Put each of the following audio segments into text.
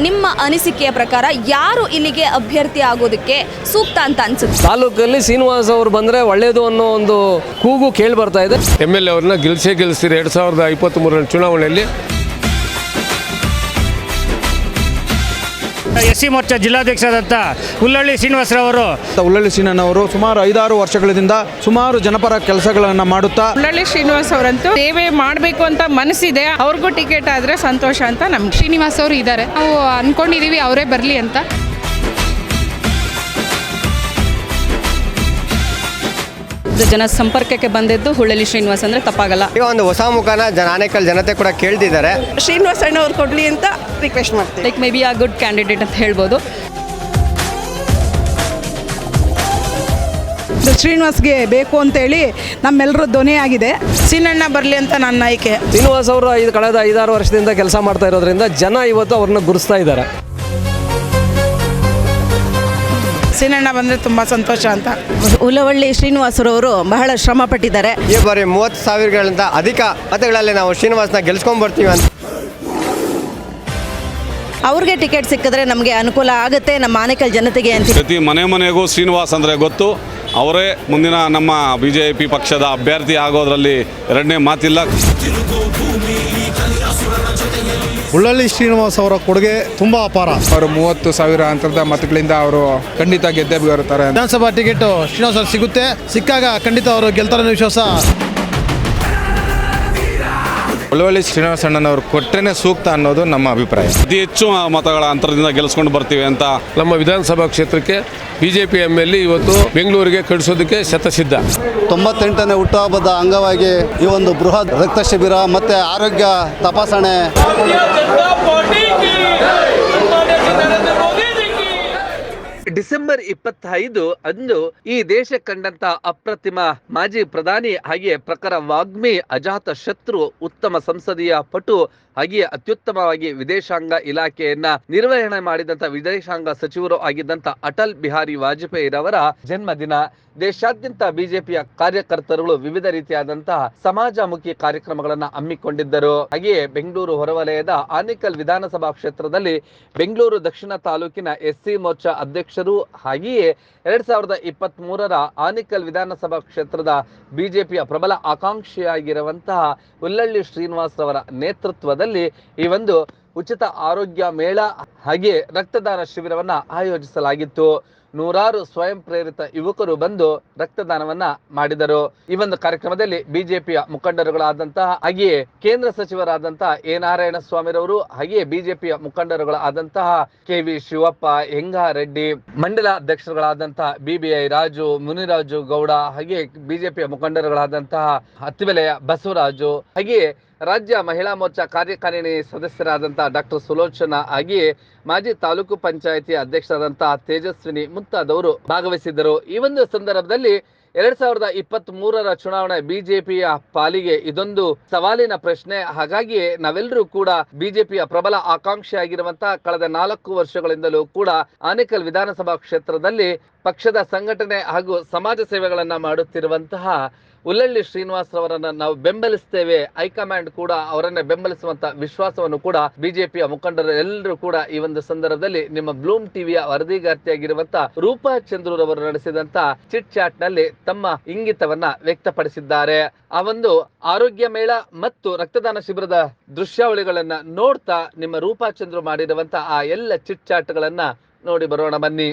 ನಿಮ್ಮ ಅನಿಸಿಕೆಯ ಪ್ರಕಾರ ಯಾರು ಇಲ್ಲಿಗೆ ಅಭ್ಯರ್ಥಿ ಆಗೋದಕ್ಕೆ ಸೂಕ್ತ ಅಂತ ಅನ್ಸುತ್ತೆ? ತಾಲೂಕಲ್ಲಿ ಶ್ರೀನಿವಾಸ್ ಅವರು ಬಂದ್ರೆ ಒಳ್ಳೇದು ಅನ್ನೋ ಒಂದು ಕೂಗು ಕೇಳಿ ಬರ್ತಾ ಇದೆ. ಎಂ ಎಲ್ ಎ ಅವ್ರನ್ನ ಗೆಲ್ಸೇ ಗೆಲ್ಸಿರಿ. ಎರಡು ಸಾವಿರದ ಇಪ್ಪತ್ತ್ಮೂರರ ಚುನಾವಣೆಯಲ್ಲಿ ಎಸ್ ಸಿ ಮೋರ್ಚಾ ಜಿಲ್ಲಾಧ್ಯಕ್ಷರಾದಂಥ ಹುಲ್ಲಳ್ಳಿ ಶ್ರೀನಿವಾಸರವರು. ಉಳ್ಳಳ್ಳಿ ಅವರು ಸುಮಾರು ಐದಾರು ವರ್ಷಗಳಿಂದ ಸುಮಾರು ಜನಪರ ಕೆಲಸಗಳನ್ನು ಮಾಡುತ್ತಾ ಹುಲ್ಲಳ್ಳಿ ಶ್ರೀನಿವಾಸ್ ಅವರಂತೂ ಸೇವೆ ಮಾಡಬೇಕು ಅಂತ ಮನಸ್ಸಿದೆ. ಅವ್ರಿಗೂ ಟಿಕೆಟ್ ಆದರೆ ಸಂತೋಷ ಅಂತ ನಮ್ಗೆ. ಶ್ರೀನಿವಾಸ್ ಅವರು ಇದ್ದಾರೆ. ನಾವು ಅನ್ಕೊಂಡಿದೀವಿ ಅವರೇ ಬರಲಿ ಅಂತ. ಜನ ಸಂಪರ್ಕಕ್ಕೆ ಬಂದಿದ್ದು ಹುಳ್ಳಲಿ ಶ್ರೀನಿವಾಸ್ ಅಂದರೆ ತಪ್ಪಾಗಲ್ಲ. ಈಗ ಒಂದು ಹೊಸ ಮುಖನ ಜನ ಆನೇಕಲ್ ಜನತೆ ಕೂಡ ಕೇಳ್ತಿದ್ದಾರೆ. ಶ್ರೀನಿವಾಸ್ ಅಣ್ಣ ಅವ್ರು ಕೊಡಲಿ ಅಂತ ರಿಕ್ವೆಸ್ಟ್ ಮಾಡ್ತೀವಿ. Like may be a good candidate ಅಂತ ಹೇಳ್ಬೋದು. ಶ್ರೀನಿವಾಸ್ಗೆ ಬೇಕು ಅಂತೇಳಿ ನಮ್ಮೆಲ್ಲರೂ ಧ್ವನಿಯಾಗಿದೆ ಸೀನಣ್ಣ ಬರಲಿ ಅಂತ ನನ್ನ ಆಯ್ಕೆ. ಶ್ರೀನಿವಾಸ್ ಅವರು ಐದು ಕಳೆದ ಐದಾರು ವರ್ಷದಿಂದ ಕೆಲಸ ಮಾಡ್ತಾ ಇರೋದ್ರಿಂದ ಜನ ಇವತ್ತು ಅವ್ರನ್ನ ಗುರುಸ್ತಾ ಇದ್ದಾರೆ. ಸೀನಣ್ಣ ಬಂದರೆ ತುಂಬ ಸಂತೋಷ ಅಂತ. ಉಲವಳ್ಳಿ ಶ್ರೀನಿವಾಸರವರು ಬಹಳ ಶ್ರಮ ಪಟ್ಟಿದ್ದಾರೆ. ಈ ಬಾರಿ ಮೂವತ್ತು ಸಾವಿರಗಳಿಂದ ಅಧಿಕ ಮತಗಳಲ್ಲಿ ನಾವು ಶ್ರೀನಿವಾಸನ ಗೆಲ್ಸ್ಕೊಂಡ್ ಬರ್ತೀವಿ ಅಂತ. ಅವ್ರಿಗೆ ಟಿಕೆಟ್ ಸಿಕ್ಕಿದ್ರೆ ನಮಗೆ ಅನುಕೂಲ ಆಗುತ್ತೆ ನಮ್ಮ ಆನೇಕಲ್ ಜನತೆಗೆ ಅಂತ. ಪ್ರತಿ ಮನೆ ಮನೆಗೂ ಶ್ರೀನಿವಾಸ್ ಅಂದರೆ ಗೊತ್ತು. ಅವರೇ ಮುಂದಿನ ನಮ್ಮ ಬಿ ಜೆ ಪಿ ಪಕ್ಷದ ಅಭ್ಯರ್ಥಿ ಆಗೋದ್ರಲ್ಲಿ ಎರಡನೇ ಮಾತಿಲ್ಲ. ಉಳ್ಳಳ್ಳಿ ಶ್ರೀನಿವಾಸ್ ಅವರ ಕೊಡುಗೆ ತುಂಬಾ ಅಪಾರ. ಅವರು ಮೂವತ್ತು ಸಾವಿರ ಅಂತರದ ಮತಗಳಿಂದ ಅವರು ಖಂಡಿತ ಗೆದ್ದೇ ಬರುತ್ತಾರೆ ವಿಧಾನಸಭಾ ಟಿಕೆಟ್ ಶ್ರೀನಿವಾಸ್ ಅವ್ರಿಗೆ ಸಿಗುತ್ತೆ. ಸಿಕ್ಕಾಗ ಖಂಡಿತ ಅವರು ಗೆಲ್ತಾರೆ ವಿಶ್ವಾಸ. ಒಳ್ಳೊಳ್ಳೆ ಶ್ರೀನಿವಾಸ ಅಣ್ಣನವರು ಕೊಟ್ಟರೆ ಸೂಕ್ತ ಅನ್ನೋದು ನಮ್ಮ ಅಭಿಪ್ರಾಯ. ಅತಿ ಹೆಚ್ಚು ಮತಗಳ ಅಂತರದಿಂದ ಗೆಲ್ಲಿಸ್ಕೊಂಡು ಬರ್ತೀವಿ ಅಂತ ನಮ್ಮ ವಿಧಾನಸಭಾ ಕ್ಷೇತ್ರಕ್ಕೆ BJP M P M L ಇವತ್ತು ಬೆಂಗಳೂರಿಗೆ ಕಳಿಸೋದಕ್ಕೆ ಶತಸಿದ್ಧ. ತೊಂಬತ್ತೆಂಟನೇ ಹುಟ್ಟುಹಬ್ಬದ ಅಂಗವಾಗಿ ಈ ಒಂದು ಬೃಹತ್ ರಕ್ತ ಶಿಬಿರ ಮತ್ತೆ ಆರೋಗ್ಯ ತಪಾಸಣೆ. ಡಿಸೆಂಬರ್ ಇಪ್ಪತ್ತೈದು ಅಂದು ಈ ದೇಶ ಕಂಡಂತ ಅಪ್ರತಿಮ ಮಾಜಿ ಪ್ರಧಾನಿ ಹಾಗೆ ಪ್ರಖರ ವಾಗ್ಮಿ ಅಜಾತ ಶತ್ರು ಉತ್ತಮ ಸಂಸದೀಯ ಪಟು ಹಾಗೆ ಅತ್ಯುತ್ತಮವಾಗಿ ವಿದೇಶಾಂಗ ಇಲಾಖೆಯನ್ನ ನಿರ್ವಹಣೆ ಮಾಡಿದಂತ ವಿದೇಶಾಂಗ ಸಚಿವರು ಆಗಿದ್ದಂತ ಅಟಲ್ ಬಿಹಾರಿ ವಾಜಪೇಯಿರವರ ಜನ್ಮದಿನ. ದೇಶಾದ್ಯಂತ ಬಿಜೆಪಿಯ ಕಾರ್ಯಕರ್ತರುಗಳು ವಿವಿಧ ರೀತಿಯಾದಂತಹ ಸಮಾಜಮುಖಿ ಕಾರ್ಯಕ್ರಮಗಳನ್ನ ಹಮ್ಮಿಕೊಂಡಿದ್ದರು. ಹಾಗೆಯೇ ಬೆಂಗಳೂರು ಹೊರವಲಯದ ಆನೇಕಲ್ ವಿಧಾನಸಭಾ ಕ್ಷೇತ್ರದಲ್ಲಿ ಬೆಂಗಳೂರು ದಕ್ಷಿಣ ತಾಲೂಕಿನ ಎಸ್ ಸಿ ಮೋರ್ಚಾ ಅಧ್ಯಕ್ಷರು ಹಾಗೆಯೇ ಎರಡ್ ಸಾವಿರದ ಇಪ್ಪತ್ತ್ ಮೂರರ ಆನೇಕಲ್ ವಿಧಾನಸಭಾ ಕ್ಷೇತ್ರದ ಬಿಜೆಪಿಯ ಪ್ರಬಲ ಆಕಾಂಕ್ಷಿಯಾಗಿರುವಂತಹ ಉಲ್ಲಳ್ಳಿ ಶ್ರೀನಿವಾಸ್ ಅವರ ನೇತೃತ್ವದಲ್ಲಿ ಈ ಒಂದು ಉಚಿತ ಆರೋಗ್ಯ ಮೇಳ ಹಾಗೆ ರಕ್ತದಾನ ಶಿಬಿರವನ್ನ ಆಯೋಜಿಸಲಾಗಿತ್ತು. ನೂರಾರು ಸ್ವಯಂ ಪ್ರೇರಿತ ಯುವಕರು ಬಂದು ರಕ್ತದಾನವನ್ನ ಮಾಡಿದರು. ಈ ಒಂದು ಕಾರ್ಯಕ್ರಮದಲ್ಲಿ ಬಿಜೆಪಿಯ ಮುಖಂಡರುಗಳಾದಂತಹ, ಹಾಗೆಯೇ ಕೇಂದ್ರ ಸಚಿವರಾದಂತಹ ಎ ನಾರಾಯಣ ಸ್ವಾಮಿರವರು ಹಾಗೆಯೇ ಬಿಜೆಪಿಯ ಮುಖಂಡರುಗಳಾದಂತಹ ಕೆ ವಿ ಶಿವಪ್ಪ, ಹೆಂಗಾರೆಡ್ಡಿ, ಮಂಡಲ ಅಧ್ಯಕ್ಷರುಗಳಾದಂತಹ ಬಿಬಿಐ ರಾಜು, ಮುನಿರಾಜು ಗೌಡ, ಹಾಗೆಯೇ ಬಿಜೆಪಿಯ ಮುಖಂಡರುಗಳಾದಂತಹ ಹತ್ತಿಬೆಲೆಯ ಬಸವರಾಜು, ಹಾಗೆಯೇ ರಾಜ್ಯ ಮಹಿಳಾ ಮೋರ್ಚಾ ಕಾರ್ಯಕಾರಿಣಿ ಸದಸ್ಯರಾದಂತಹ ಡಾಕ್ಟರ್ ಸುಲೋಚನಾ ಆಗಿ ಮಾಜಿ ತಾಲೂಕು ಪಂಚಾಯಿತಿ ಅಧ್ಯಕ್ಷರಾದಂತಹ ತೇಜಸ್ವಿನಿ ಮುಂತಾದವರು ಭಾಗವಹಿಸಿದ್ದರು. ಈ ಒಂದು ಸಂದರ್ಭದಲ್ಲಿ ಎರಡ್ ಸಾವಿರದ ಇಪ್ಪತ್ತ್ ಮೂರರ ಚುನಾವಣೆ ಬಿಜೆಪಿಯ ಪಾಲಿಗೆ ಇದೊಂದು ಸವಾಲಿನ ಪ್ರಶ್ನೆ. ಹಾಗಾಗಿ ನಾವೆಲ್ಲರೂ ಕೂಡ ಬಿಜೆಪಿಯ ಪ್ರಬಲ ಆಕಾಂಕ್ಷಿಯಾಗಿರುವಂತಹ ಕಳೆದ ನಾಲ್ಕು ವರ್ಷಗಳಿಂದಲೂ ಕೂಡ ಆನೇಕಲ್ ವಿಧಾನಸಭಾ ಕ್ಷೇತ್ರದಲ್ಲಿ ಪಕ್ಷದ ಸಂಘಟನೆ ಹಾಗೂ ಸಮಾಜ ಸೇವೆಗಳನ್ನ ಮಾಡುತ್ತಿರುವಂತಹ ಉಲ್ಲಳ್ಳಿ ಶ್ರೀನಿವಾಸ್ ರವರನ್ನ ನಾವು ಬೆಂಬಲಿಸ್ತೇವೆ. ಹೈಕಮಾಂಡ್ ಕೂಡ ಅವರನ್ನ ಬೆಂಬಲಿಸುವಂತ ವಿಶ್ವಾಸವನ್ನು ಕೂಡ ಬಿಜೆಪಿಯ ಮುಖಂಡರು ಎಲ್ಲರೂ ಕೂಡ ಈ ಒಂದು ಸಂದರ್ಭದಲ್ಲಿ ನಿಮ್ಮ ಬ್ಲೂಮ್ ಟಿವಿಯ ವರದಿಗಾರ್ತಿಯಾಗಿರುವಂತ ರೂಪಾ ಅವರು ನಡೆಸಿದಂತ ಚಿಟ್ ಚಾಟ್ನಲ್ಲಿ ತಮ್ಮ ಇಂಗಿತವನ್ನ ವ್ಯಕ್ತಪಡಿಸಿದ್ದಾರೆ. ಆ ಒಂದು ಆರೋಗ್ಯ ಮೇಳ ಮತ್ತು ರಕ್ತದಾನ ಶಿಬಿರದ ದೃಶ್ಯಾವಳಿಗಳನ್ನ ನೋಡ್ತಾ ನಿಮ್ಮ ರೂಪಾ ಚಂದ್ರು ಮಾಡಿರುವಂತ ಆ ಎಲ್ಲ ಚಿಟ್ ಚಾಟ್ಗಳನ್ನ ನೋಡಿ ಬರೋಣ ಬನ್ನಿ.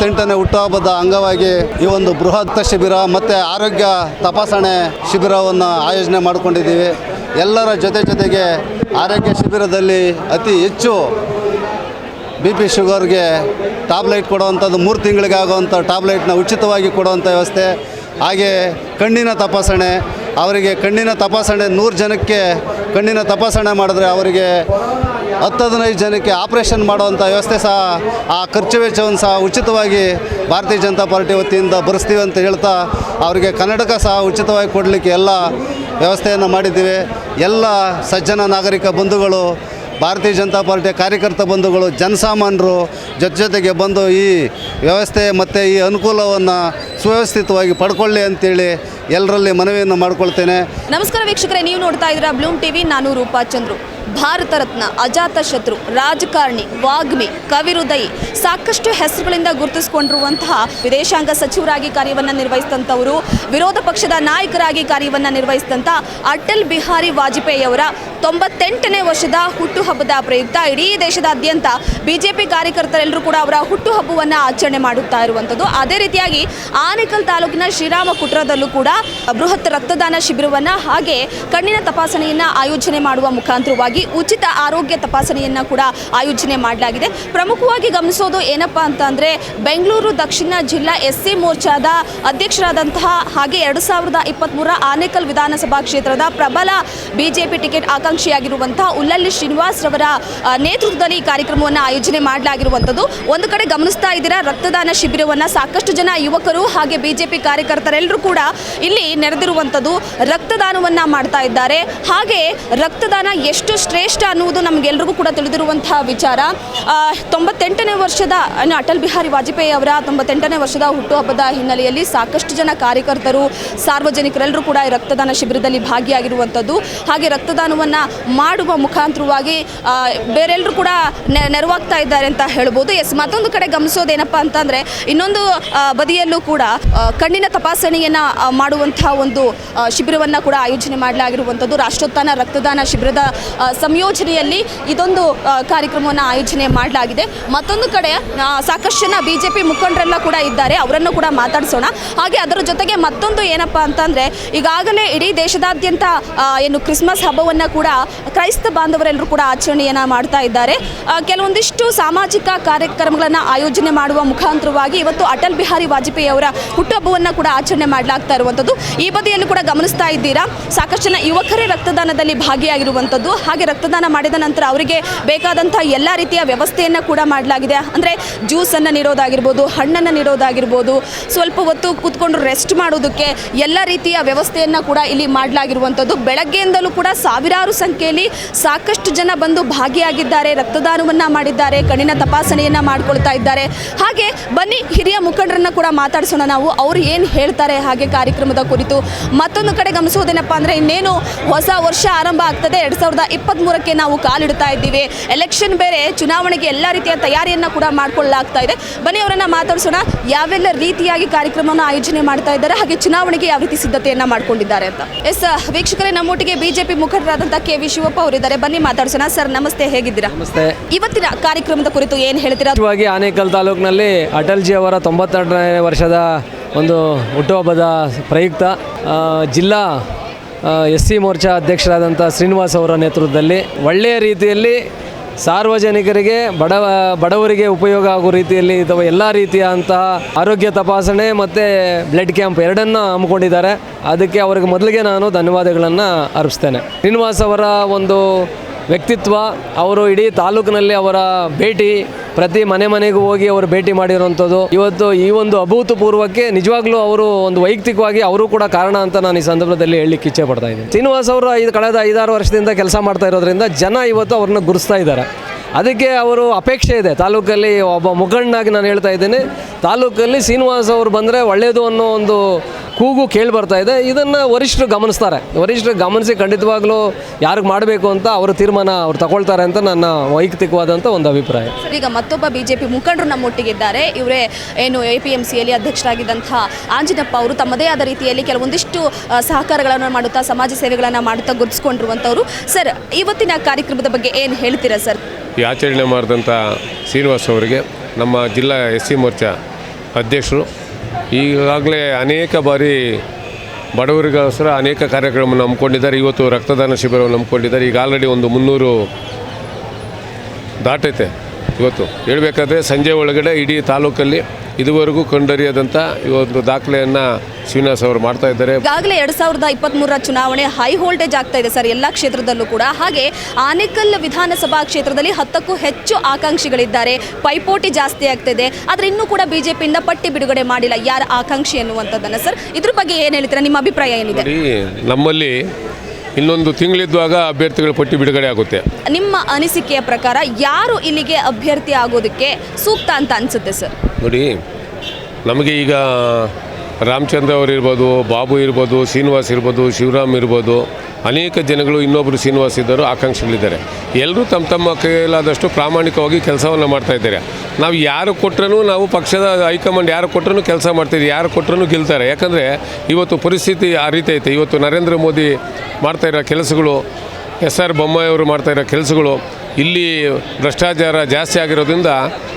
ತೊಂಬತ್ತೆಂಟನೇ ಹುಟ್ಟುಹಬ್ಬದ ಅಂಗವಾಗಿ ಈ ಒಂದು ಬೃಹತ್ ಶಿಬಿರ ಮತ್ತು ಆರೋಗ್ಯ ತಪಾಸಣೆ ಶಿಬಿರವನ್ನು ಆಯೋಜನೆ ಮಾಡಿಕೊಂಡಿದ್ದೀವಿ. ಎಲ್ಲರ ಜೊತೆ ಜೊತೆಗೆ ಆರೋಗ್ಯ ಶಿಬಿರದಲ್ಲಿ ಅತಿ ಹೆಚ್ಚು ಬಿ ಪಿ ಶುಗರ್ಗೆ ಟ್ಯಾಬ್ಲೆಟ್ ಕೊಡುವಂಥದ್ದು ಮೂರು ತಿಂಗಳಿಗಾಗುವಂಥ ಟ್ಯಾಬ್ಲೆಟ್ನ ಉಚಿತವಾಗಿ ಕೊಡುವಂಥ ವ್ಯವಸ್ಥೆ, ಹಾಗೆ ಕಣ್ಣಿನ ತಪಾಸಣೆ, ಅವರಿಗೆ ಕಣ್ಣಿನ ತಪಾಸಣೆ ನೂರು ಜನಕ್ಕೆ ಕಣ್ಣಿನ ತಪಾಸಣೆ ಮಾಡಿದ್ರೆ ಅವರಿಗೆ ಹತ್ತು ಹದಿನೈದು ಜನಕ್ಕೆ ಆಪ್ರೇಷನ್ ಮಾಡುವಂಥ ವ್ಯವಸ್ಥೆ ಸಹ ಆ ಖರ್ಚು ವೆಚ್ಚವನ್ನು ಸಹ ಉಚಿತವಾಗಿ ಭಾರತೀಯ ಜನತಾ ಪಾರ್ಟಿ ವತಿಯಿಂದ ಬರೆಸ್ತೀವಿ ಅಂತ ಹೇಳ್ತಾ ಅವರಿಗೆ ಕನ್ನಡಕ ಸಹ ಉಚಿತವಾಗಿ ಕೊಡಲಿಕ್ಕೆ ಎಲ್ಲ ವ್ಯವಸ್ಥೆಯನ್ನು ಮಾಡಿದ್ದೀವಿ. ಎಲ್ಲ ಸಜ್ಜನ ನಾಗರಿಕ ಬಂಧುಗಳು, ಭಾರತೀಯ ಜನತಾ ಪಾರ್ಟಿಯ ಕಾರ್ಯಕರ್ತ ಬಂಧುಗಳು, ಜನಸಾಮಾನ್ಯರು ಜೊತೆ ಜೊತೆಗೆ ಬಂದು ಈ ವ್ಯವಸ್ಥೆ ಮತ್ತು ಈ ಅನುಕೂಲವನ್ನು ಸುವ್ಯವಸ್ಥಿತವಾಗಿ ಪಡ್ಕೊಳ್ಳಿ ಅಂತೇಳಿ ಎಲ್ಲರಲ್ಲಿ ಮನವಿಯನ್ನು ಮಾಡಿಕೊಳ್ತೇನೆ. ನಮಸ್ಕಾರ ವೀಕ್ಷಕರೇ, ನೀವು ನೋಡ್ತಾ ಇದ್ದೀರಾ ಬ್ಲೂಮ್ ಟಿವಿ, ನಾನು ರೂಪಾ ಚಂದ್ರು. ಭಾರತ ರತ್ನ ಅಜಾತ ಶತ್ರು ರಾಜಕಾರಣಿ, ವಾಗ್ಮಿ ಕವಿರುದಯಿ ಸಾಕಷ್ಟು ಹೆಸರುಗಳಿಂದ ಗುರುತಿಸಿಕೊಂಡಿರುವಂತಹ ವಿದೇಶಾಂಗ ಸಚಿವರಾಗಿ ಕಾರ್ಯವನ್ನು ನಿರ್ವಹಿಸಿದಂಥವರು, ವಿರೋಧ ಪಕ್ಷದ ನಾಯಕರಾಗಿ ಕಾರ್ಯವನ್ನು ನಿರ್ವಹಿಸಿದಂಥ ಅಟಲ್ ಬಿಹಾರಿ ವಾಜಪೇಯಿ ಅವರ ತೊಂಬತ್ತೆಂಟನೇ ವರ್ಷದ ಹುಟ್ಟುಹಬ್ಬದ ಪ್ರಯುಕ್ತ ಇಡೀ ದೇಶದಾದ್ಯಂತ ಬಿಜೆಪಿ ಕಾರ್ಯಕರ್ತರೆಲ್ಲರೂ ಕೂಡ ಅವರ ಹುಟ್ಟುಹಬ್ಬವನ್ನು ಆಚರಣೆ ಮಾಡುತ್ತಾ ಇರುವಂಥದ್ದು. ಅದೇ ರೀತಿಯಾಗಿ ಆನೇಕಲ್ ತಾಲೂಕಿನ ಶ್ರೀರಾಮ ಕುಟ್ರದಲ್ಲೂ ಕೂಡ ಬೃಹತ್ ರಕ್ತದಾನ ಶಿಬಿರವನ್ನು ಹಾಗೆ ಕಣ್ಣಿನ ತಪಾಸಣೆಯನ್ನು ಆಯೋಜನೆ ಮಾಡುವ ಮುಖಾಂತರವಾಗಿ ಉಚಿತ ಆರೋಗ್ಯ ತಪಾಸಣೆಯನ್ನ ಕೂಡ ಆಯೋಜನೆ ಮಾಡಲಾಗಿದೆ. ಪ್ರಮುಖವಾಗಿ ಗಮನಿಸೋದು ಏನಪ್ಪ ಅಂತ ಬೆಂಗಳೂರು ದಕ್ಷಿಣ ಜಿಲ್ಲಾ ಎಸ್ ಸಿ ಮೋರ್ಚಾದ ಅಧ್ಯಕ್ಷರಾದಂತಹ ಹಾಗೆ ಎರಡು ಸಾವಿರದ ಇಪ್ಪತ್ತ್ಮೂರ ಆನೇಕಲ್ ವಿಧಾನಸಭಾ ಕ್ಷೇತ್ರದ ಪ್ರಬಲ ಬಿಜೆಪಿ ಟಿಕೆಟ್ ಆಕಾಂಕ್ಷಿಯಾಗಿರುವಂತಹ ಉಲ್ಲಳ್ಳಿ ಶ್ರೀನಿವಾಸ್ ರವರ ನೇತೃತ್ವದಲ್ಲಿ ಈ ಕಾರ್ಯಕ್ರಮವನ್ನು ಆಯೋಜನೆ ಮಾಡಲಾಗಿರುವಂಥದ್ದು. ಒಂದು ಕಡೆ ಗಮನಿಸ್ತಾ ಇದ್ದೀರಾ, ರಕ್ತದಾನ ಶಿಬಿರವನ್ನು ಸಾಕಷ್ಟು ಜನ ಯುವಕರು ಹಾಗೆ ಬಿಜೆಪಿ ಕಾರ್ಯಕರ್ತರೆಲ್ಲರೂ ಕೂಡ ಇಲ್ಲಿ ನೆರೆದಿರುವಂಥದ್ದು. ರಕ್ತದಾನವನ್ನು ಮಾಡ್ತಾ ಇದ್ದಾರೆ. ಹಾಗೆ ರಕ್ತದಾನ ಎಷ್ಟು ಶ್ರೇಷ್ಠ ಅನ್ನುವುದು ನಮಗೆಲ್ಲರಿಗೂ ಕೂಡ ತಿಳಿದಿರುವಂತಹ ವಿಚಾರ. ತೊಂಬತ್ತೆಂಟನೇ ವರ್ಷದ ಅಟಲ್ ಬಿಹಾರಿ ವಾಜಪೇಯಿ ಅವರ ತೊಂಬತ್ತೆಂಟನೇ ವರ್ಷದ ಹುಟ್ಟುಹಬ್ಬದ ಹಿನ್ನೆಲೆಯಲ್ಲಿ ಸಾಕಷ್ಟು ಜನ ಕಾರ್ಯಕರ್ತರು, ಸಾರ್ವಜನಿಕರೆಲ್ಲರೂ ಕೂಡ ರಕ್ತದಾನ ಶಿಬಿರದಲ್ಲಿ ಭಾಗಿಯಾಗಿರುವಂಥದ್ದು. ಹಾಗೆ ರಕ್ತದಾನವನ್ನು ಮಾಡುವ ಮುಖಾಂತರವಾಗಿ ಬೇರೆಲ್ಲರೂ ಕೂಡ ನೆರವಾಗ್ತಾ ಇದ್ದಾರೆ ಅಂತ ಹೇಳ್ಬೋದು. ಎಸ್, ಮತ್ತೊಂದು ಕಡೆ ಗಮನಿಸೋದೇನಪ್ಪ ಅಂತಂದರೆ, ಇನ್ನೊಂದು ಬದಿಯಲ್ಲೂ ಕೂಡ ಕಣ್ಣಿನ ತಪಾಸಣೆಯನ್ನು ಮಾಡುವಂತಹ ಒಂದು ಶಿಬಿರವನ್ನು ಕೂಡ ಆಯೋಜನೆ ಮಾಡಲಾಗಿರುವಂಥದ್ದು. ರಾಷ್ಟ್ರೋತ್ಥಾನ ರಕ್ತದಾನ ಶಿಬಿರದ ಸಂಯೋಜನೆಯಲ್ಲಿ ಇದೊಂದು ಕಾರ್ಯಕ್ರಮವನ್ನು ಆಯೋಜನೆ ಮಾಡಲಾಗಿದೆ. ಮತ್ತೊಂದು ಕಡೆ ಸಾಕಷ್ಟು ಜನ ಬಿ ಜೆ ಪಿ ಮುಖಂಡರೆಲ್ಲ ಕೂಡ ಇದ್ದಾರೆ. ಅವರನ್ನು ಕೂಡ ಮಾತಾಡಿಸೋಣ. ಹಾಗೆ ಅದರ ಜೊತೆಗೆ ಮತ್ತೊಂದು ಏನಪ್ಪ ಅಂತಂದರೆ, ಈಗಾಗಲೇ ಇಡೀ ದೇಶದಾದ್ಯಂತ ಏನು ಕ್ರಿಸ್ಮಸ್ ಹಬ್ಬವನ್ನು ಕೂಡ ಕ್ರೈಸ್ತ ಬಾಂಧವರೆಲ್ಲರೂ ಕೂಡ ಆಚರಣೆಯನ್ನು ಮಾಡ್ತಾ ಇದ್ದಾರೆ. ಕೆಲವೊಂದಿಷ್ಟು ಸಾಮಾಜಿಕ ಕಾರ್ಯಕ್ರಮಗಳನ್ನು ಆಯೋಜನೆ ಮಾಡುವ ಮುಖಾಂತರವಾಗಿ ಇವತ್ತು ಅಟಲ್ ಬಿಹಾರಿ ವಾಜಪೇಯಿ ಅವರ ಹುಟ್ಟುಹಬ್ಬವನ್ನು ಕೂಡ ಆಚರಣೆ ಮಾಡಲಾಗ್ತಾ ಇರುವಂಥದ್ದು. ಈ ಬದಿಯಲ್ಲೂ ಕೂಡ ಗಮನಿಸ್ತಾ ಇದ್ದೀರಾ? ಸಾಕಷ್ಟು ಜನ ಯುವಕರೇ ರಕ್ತದಾನದಲ್ಲಿ ಭಾಗಿಯಾಗಿರುವಂಥದ್ದು. ಹಾಗೆ ರಕ್ತದಾನ ಮಾಡಿದ ನಂತರ ಅವರಿಗೆ ಬೇಕಾದಂಥ ಎಲ್ಲ ರೀತಿಯ ವ್ಯವಸ್ಥೆಯನ್ನು ಕೂಡ ಮಾಡಲಾಗಿದೆ. ಅಂದರೆ ಜ್ಯೂಸನ್ನು ನೀಡೋದಾಗಿರ್ಬೋದು, ಹಣ್ಣನ್ನು ನೀಡೋದಾಗಿರ್ಬೋದು, ಸ್ವಲ್ಪ ಹೊತ್ತು ಕೂತ್ಕೊಂಡು ರೆಸ್ಟ್ ಮಾಡೋದಕ್ಕೆ ಎಲ್ಲ ರೀತಿಯ ವ್ಯವಸ್ಥೆಯನ್ನು ಕೂಡ ಇಲ್ಲಿ ಮಾಡಲಾಗಿರುವಂಥದ್ದು. ಬೆಳಗ್ಗೆಯಿಂದಲೂ ಕೂಡ ಸಾವಿರಾರು ಸಂಖ್ಯೆಯಲ್ಲಿ ಸಾಕಷ್ಟು ಜನ ಬಂದು ಭಾಗಿಯಾಗಿದ್ದಾರೆ, ರಕ್ತದಾನವನ್ನು ಮಾಡಿದ್ದಾರೆ, ಕಣ್ಣಿನ ತಪಾಸಣೆಯನ್ನು ಮಾಡ್ಕೊಳ್ತಾ ಇದ್ದಾರೆ. ಹಾಗೆ ಬನ್ನಿ, ಹಿರಿಯ ಮುಖಂಡರನ್ನ ಕೂಡ ಮಾತಾಡಿಸೋಣ ನಾವು. ಅವರು ಏನು ಹೇಳ್ತಾರೆ ಹಾಗೆ ಕಾರ್ಯಕ್ರಮದ ಕುರಿತು. ಮತ್ತೊಂದು ಕಡೆ ಗಮನಿಸುವುದೇನಪ್ಪ ಅಂದರೆ ಇನ್ನೇನು ಹೊಸ ವರ್ಷ ಆರಂಭ ಆಗ್ತದೆ. ಎರಡು ಸಾವಿರದ ಇಪ್ಪತ್ತ್ಮೂರಕ್ಕೆ ನಾವು ಕಾಲಿಡ್ತಾ ಇದ್ದೀವಿ. ಎಲೆಕ್ಷನ್ ಬೇರೆ ಚುನಾವಣೆಗೆ ಎಲ್ಲ ರೀತಿಯ ತಯಾರಿಯನ್ನು ಕೂಡ ಮಾಡಿಕೊಳ್ಳಲಾಗ್ತಾ ಇದೆ. ಬನ್ನಿ ಅವರನ್ನು ಮಾತಾಡಿಸೋಣ. ಯಾವೆಲ್ಲ ರೀತಿಯಾಗಿ ಕಾರ್ಯಕ್ರಮವನ್ನು ಆಯೋಜನೆ ಮಾಡ್ತಾ ಇದ್ದಾರೆ ಹಾಗೆ ಚುನಾವಣೆಗೆ ಯಾವ ರೀತಿ ಸಿದ್ಧತೆಯನ್ನು ಮಾಡ್ಕೊಂಡಿದ್ದಾರೆ ಅಂತ. ಎಸ್ ವೀಕ್ಷಕರೇ ನಮ್ಮೊಟ್ಟಿಗೆ ಬಿಜೆಪಿ ಮುಖಂಡರಾದಂಥ ಕೆ ವಿ ಶಿವಪ್ಪ ಅವರಿದ್ದಾರೆ. ಬನ್ನಿ ಮಾತಾಡಿಸೋಣ. ಸರ್ ನಮಸ್ತೆ. ಹೇಗಿದ್ದೀರಾ? ನಮಸ್ತೆ. ಇವತ್ತಿನ ಕಾರ್ಯಕ್ರಮದ ಕುರಿತು ಏನು ಹೇಳ್ತೀರಾ? ಆನೇಕಲ್ ತಾಲೂಕಿನಲ್ಲಿ ಅಟಲ್ಜಿ ಅವರ ತೊಂಬತ್ತೆರಡನೇ ವರ್ಷದ ಒಂದು ಹುಟ್ಟುಹಬ್ಬದ ಪ್ರಯುಕ್ತ ಜಿಲ್ಲಾ ಎಸ್ ಸಿ ಮೋರ್ಚಾ ಅಧ್ಯಕ್ಷರಾದಂಥ ಶ್ರೀನಿವಾಸ್ ಅವರ ನೇತೃತ್ವದಲ್ಲಿ ಒಳ್ಳೆಯ ರೀತಿಯಲ್ಲಿ ಸಾರ್ವಜನಿಕರಿಗೆ ಬಡವ ಬಡವರಿಗೆ ಉಪಯೋಗ ಆಗೋ ರೀತಿಯಲ್ಲಿ ಅಥವಾ ಎಲ್ಲ ರೀತಿಯಾದಂತಹ ಆರೋಗ್ಯ ತಪಾಸಣೆ ಮತ್ತು ಬ್ಲಡ್ ಕ್ಯಾಂಪ್ ಎರಡನ್ನು ಹಮ್ಮಿಕೊಂಡಿದ್ದಾರೆ. ಅದಕ್ಕೆ ಅವರಿಗೆ ಮೊದಲಿಗೆ ನಾನು ಧನ್ಯವಾದಗಳನ್ನು ಅರ್ಪಿಸ್ತೇನೆ. ಶ್ರೀನಿವಾಸ್ ಅವರ ಒಂದು ವ್ಯಕ್ತಿತ್ವ, ಅವರು ಇಡೀ ತಾಲೂಕಿನಲ್ಲಿ ಅವರ ಭೇಟಿ, ಪ್ರತಿ ಮನೆ ಮನೆಗೂ ಹೋಗಿ ಅವರು ಭೇಟಿ ಮಾಡಿರುವಂಥದ್ದು. ಇವತ್ತು ಈ ಒಂದು ಅಭೂತಪೂರ್ವಕ್ಕೆ ನಿಜವಾಗ್ಲೂ ಅವರು ಒಂದು ವೈಯಕ್ತಿಕವಾಗಿ ಅವರು ಕೂಡ ಕಾರಣ ಅಂತ ನಾನು ಈ ಸಂದರ್ಭದಲ್ಲಿ ಹೇಳಲಿಕ್ಕೆ ಇಚ್ಛೆ ಪಡ್ತಾ ಇದ್ದೀನಿ. ಶ್ರೀನಿವಾಸ್ ಅವರು ಐದು, ಕಳೆದ ಐದಾರು ವರ್ಷದಿಂದ ಕೆಲಸ ಮಾಡ್ತಾ ಇರೋದ್ರಿಂದ ಜನ ಇವತ್ತು ಅವ್ರನ್ನ ಗುರುಸ್ತಾ ಇದ್ದಾರೆ. ಅದಕ್ಕೆ ಅವರು ಅಪೇಕ್ಷೆ ಇದೆ. ತಾಲೂಕಲ್ಲಿ ಒಬ್ಬ ಮುಖಂಡನಾಗಿ ನಾನು ಹೇಳ್ತಾ ಇದ್ದೀನಿ. ತಾಲೂಕಲ್ಲಿ ಶ್ರೀನಿವಾಸ್ ಅವರು ಬಂದರೆ ಒಳ್ಳೆಯದು ಅನ್ನೋ ಒಂದು ಕೂಗು ಕೇಳಿ ಬರ್ತಾ ಇದೆ. ಇದನ್ನು ವರಿಷ್ಠರು ಗಮನಿಸ್ತಾರೆ. ವರಿಷ್ಠರು ಗಮನಿಸಿ ಖಂಡಿತವಾಗ್ಲೂ ಯಾರಿಗೆ ಮಾಡಬೇಕು ಅಂತ ಅವರು ತೀರ್ಮಾನ ಅವ್ರು ತಗೊಳ್ತಾರೆ ಅಂತ ನನ್ನ ವೈಯಕ್ತಿಕವಾದಂಥ ಒಂದು ಅಭಿಪ್ರಾಯ. ಸರ್ ಈಗ ಮತ್ತೊಬ್ಬ ಬಿಜೆಪಿ ಮುಖಂಡರು ನಮ್ಮೊಟ್ಟಿಗಿದ್ದಾರೆ. ಇವರೇ ಏನು ಎ ಪಿ ಎಂ ಸಿಯಲ್ಲಿ ಅಧ್ಯಕ್ಷರಾಗಿದ್ದಂಥ ಆಂಜನಪ್ಪ ಅವರು ತಮ್ಮದೇ ಆದ ರೀತಿಯಲ್ಲಿ ಕೆಲವೊಂದಿಷ್ಟು ಸಹಕಾರಗಳನ್ನು ಮಾಡುತ್ತಾ ಸಮಾಜ ಸೇವೆಗಳನ್ನು ಮಾಡುತ್ತಾ ಗುರುತಿಸ್ಕೊಂಡಿರುವಂಥವ್ರು. ಸರ್ ಇವತ್ತಿನ ಕಾರ್ಯಕ್ರಮದ ಬಗ್ಗೆ ಏನು ಹೇಳ್ತೀರಾ ಸರ್? ಈ ಆಚರಣೆ ಮಾಡಿದಂಥ ಶ್ರೀನಿವಾಸ್ ಅವರಿಗೆ ನಮ್ಮ ಜಿಲ್ಲಾ ಎಸ್ ಸಿ ಮೋರ್ಚಾ ಅಧ್ಯಕ್ಷರು ಈಗಾಗಲೇ ಅನೇಕ ಬಾರಿ ಬಡವರಿಗೋಸ್ಕರ ಅನೇಕ ಕಾರ್ಯಕ್ರಮವನ್ನು ಹಮ್ಮಿಕೊಂಡಿದ್ದಾರೆ. ಇವತ್ತು ರಕ್ತದಾನ ಶಿಬಿರವನ್ನು ಹಮ್ಮಿಕೊಂಡಿದ್ದಾರೆ. ಈಗ ಆಲ್ರೆಡಿ ಒಂದು ಮುನ್ನೂರು ದಾಟೈತೆ. ಇವತ್ತು ಹೇಳಬೇಕಾದ್ರೆ ಸಂಜೆ ಒಳಗಡೆ ಇಡೀ ತಾಲೂಕಲ್ಲಿ ಇದುವರೆಗೂ ಕಂಡರಿಯದಂಥ ಈ ಒಂದು ದಾಖಲೆಯನ್ನು ಶ್ರೀನಿವಾಸ್ ಅವರು ಮಾಡ್ತಾ ಇದ್ದಾರೆ. ಈಗಾಗಲೇ ಎರಡ್ ಸಾವಿರದ ಇಪ್ಪತ್ತ್ಮೂರರ ಚುನಾವಣೆ ಹೈ ವೋಲ್ಟೇಜ್ ಆಗ್ತಾ ಇದೆ ಸರ್ ಎಲ್ಲ ಕ್ಷೇತ್ರದಲ್ಲೂ ಕೂಡ. ಹಾಗೆ ಆನೇಕಲ್ ವಿಧಾನಸಭಾ ಕ್ಷೇತ್ರದಲ್ಲಿ ಹತ್ತಕ್ಕೂ ಹೆಚ್ಚು ಆಕಾಂಕ್ಷಿಗಳಿದ್ದಾರೆ. ಪೈಪೋಟಿ ಜಾಸ್ತಿ ಆಗ್ತಿದೆ. ಆದರೆ ಇನ್ನೂ ಕೂಡ ಬಿಜೆಪಿಯಿಂದ ಪಟ್ಟಿ ಬಿಡುಗಡೆ ಮಾಡಿಲ್ಲ. ಯಾರ ಆಕಾಂಕ್ಷಿ ಅನ್ನುವಂಥದ್ದನ್ನು ಸರ್? ಇದ್ರ ಬಗ್ಗೆ ಏನು ಹೇಳ್ತೀರಾ? ನಿಮ್ಮ ಅಭಿಪ್ರಾಯ ಏನಿದೆ? ನಮ್ಮಲ್ಲಿ ಇನ್ನೊಂದು ತಿಂಗಳಿದ್ದಾಗ ಅಭ್ಯರ್ಥಿಗಳ ಪಟ್ಟಿ ಬಿಡುಗಡೆ ಆಗುತ್ತೆ. ನಿಮ್ಮ ಅನಿಸಿಕೆಯ ಪ್ರಕಾರ ಯಾರು ಇಲ್ಲಿಗೆ ಅಭ್ಯರ್ಥಿ ಆಗೋದಕ್ಕೆ ಸೂಕ್ತ ಅಂತ ಅನಿಸುತ್ತೆ ಸರ್? ನೋಡಿ ನಮಗೆ ಈಗ ರಾಮಚಂದ್ರ ಅವರು ಇರ್ಬೋದು, ಬಾಬು ಇರ್ಬೋದು, ಶ್ರೀನಿವಾಸ್ ಇರ್ಬೋದು, ಶಿವರಾಮ್ ಇರ್ಬೋದು, ಅನೇಕ ಜನಗಳು ಇನ್ನೊಬ್ಬರು ಶ್ರೀನಿವಾಸ್ ಇದ್ದರು, ಆಕಾಂಕ್ಷಿಗಳಿದ್ದಾರೆ. ಎಲ್ಲರೂ ತಮ್ಮ ತಮ್ಮ ಕೈಲಾದಷ್ಟು ಪ್ರಾಮಾಣಿಕವಾಗಿ ಕೆಲಸವನ್ನು ಮಾಡ್ತಾ ಇದ್ದಾರೆ. ನಾವು ಯಾರು ಕೊಟ್ಟರೂ ನಾವು ಪಕ್ಷದ ಹೈಕಮಾಂಡ್ ಯಾರು ಕೊಟ್ಟರೂ ಕೆಲಸ ಮಾಡ್ತೀವಿ ಯಾರು ಕೊಟ್ಟರೂ ಗೆಲ್ತಾರೆ. ಯಾಕಂದರೆ ಇವತ್ತು ಪರಿಸ್ಥಿತಿ ಆ ರೀತಿ ಐತೆ. ಇವತ್ತು ನರೇಂದ್ರ ಮೋದಿ ಮಾಡ್ತಾ ಇರೋ ಕೆಲಸಗಳು, ಎಸ್ ಆರ್ ಬೊಮ್ಮಾಯಿ ಅವರು ಮಾಡ್ತಾ ಇರೋ ಕೆಲಸಗಳು, ಇಲ್ಲಿ ಭ್ರಷ್ಟಾಚಾರ ಜಾಸ್ತಿ ಆಗಿರೋದ್ರಿಂದ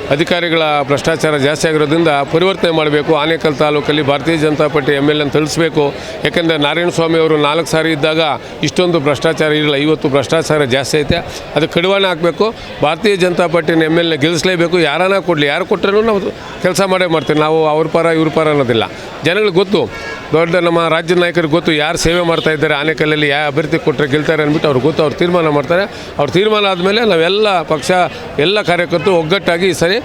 ಅಧಿಕಾರಿಗಳ ಭ್ರಷ್ಟಾಚಾರ ಜಾಸ್ತಿ ಆಗಿರೋದ್ರಿಂದ ಪರಿವರ್ತನೆ ಮಾಡಬೇಕು. ಆನೇಕಲ್ ತಾಲೂಕಲ್ಲಿ Bharatiya Janata Party M L N ತಿಳಿಸ್ಬೇಕು ಯಾಕೆಂದರೆ ನಾರಾಯಣಸ್ವಾಮಿ ಅವರು ನಾಲ್ಕು ಸಾರಿ ಇದ್ದಾಗ ಇಷ್ಟೊಂದು ಭ್ರಷ್ಟಾಚಾರ ಇರಲಿಲ್ಲ. ಇವತ್ತು ಭ್ರಷ್ಟಾಚಾರ ಜಾಸ್ತಿ ಐತೆ. ಅದು ಕಡಿವಾಣ ಹಾಕಬೇಕು. ಭಾರತೀಯ ಜನತಾ ಪಾರ್ಟಿನ ಎಂ ಎಲ್ ಎ ಗೆಲ್ಲಿಸಲೇಬೇಕು. ಯಾರನ್ನ ಕೊಡಲಿ, ಯಾರು ಕೊಟ್ಟರೂ ನಾವು ಕೆಲಸ ಮಾಡೇ ಮಾಡ್ತೀವಿ. ನಾವು ಅವ್ರ ಪರ, ಇವ್ರ ಪರ ಅನ್ನೋದಿಲ್ಲ. ಜನಗಳಿಗೆ ಗೊತ್ತು. ದೊಡ್ಡ ನಮ್ಮ ರಾಜ್ಯ ನಾಯಕರಿಗೆ ಗೊತ್ತು ಯಾರು ಸೇವೆ ಮಾಡ್ತಾ ಇದ್ದಾರೆ ಆನೆಕಲ್ಲಲ್ಲಿ ಯಾವ ಅಭ್ಯರ್ಥಿ ಕೊಟ್ಟರೆ ಗೆಲ್ತಾರೆ ಅಂದ್ಬಿಟ್ಟು ಅವ್ರಿಗೆ ಗೊತ್ತು ಅವ್ರು ತೀರ್ಮಾನ ಮಾಡ್ತಾರೆ. ಅವ್ರು ತೀರ್ಮಾನ ಆದಮೇಲೆ ನಾವೆಲ್ಲ ಪಕ್ಷ, ಎಲ್ಲ ಕಾರ್ಯಕರ್ತರು ಒಗ್ಗಟ್ಟಾಗಿ ಈ ಸರಿ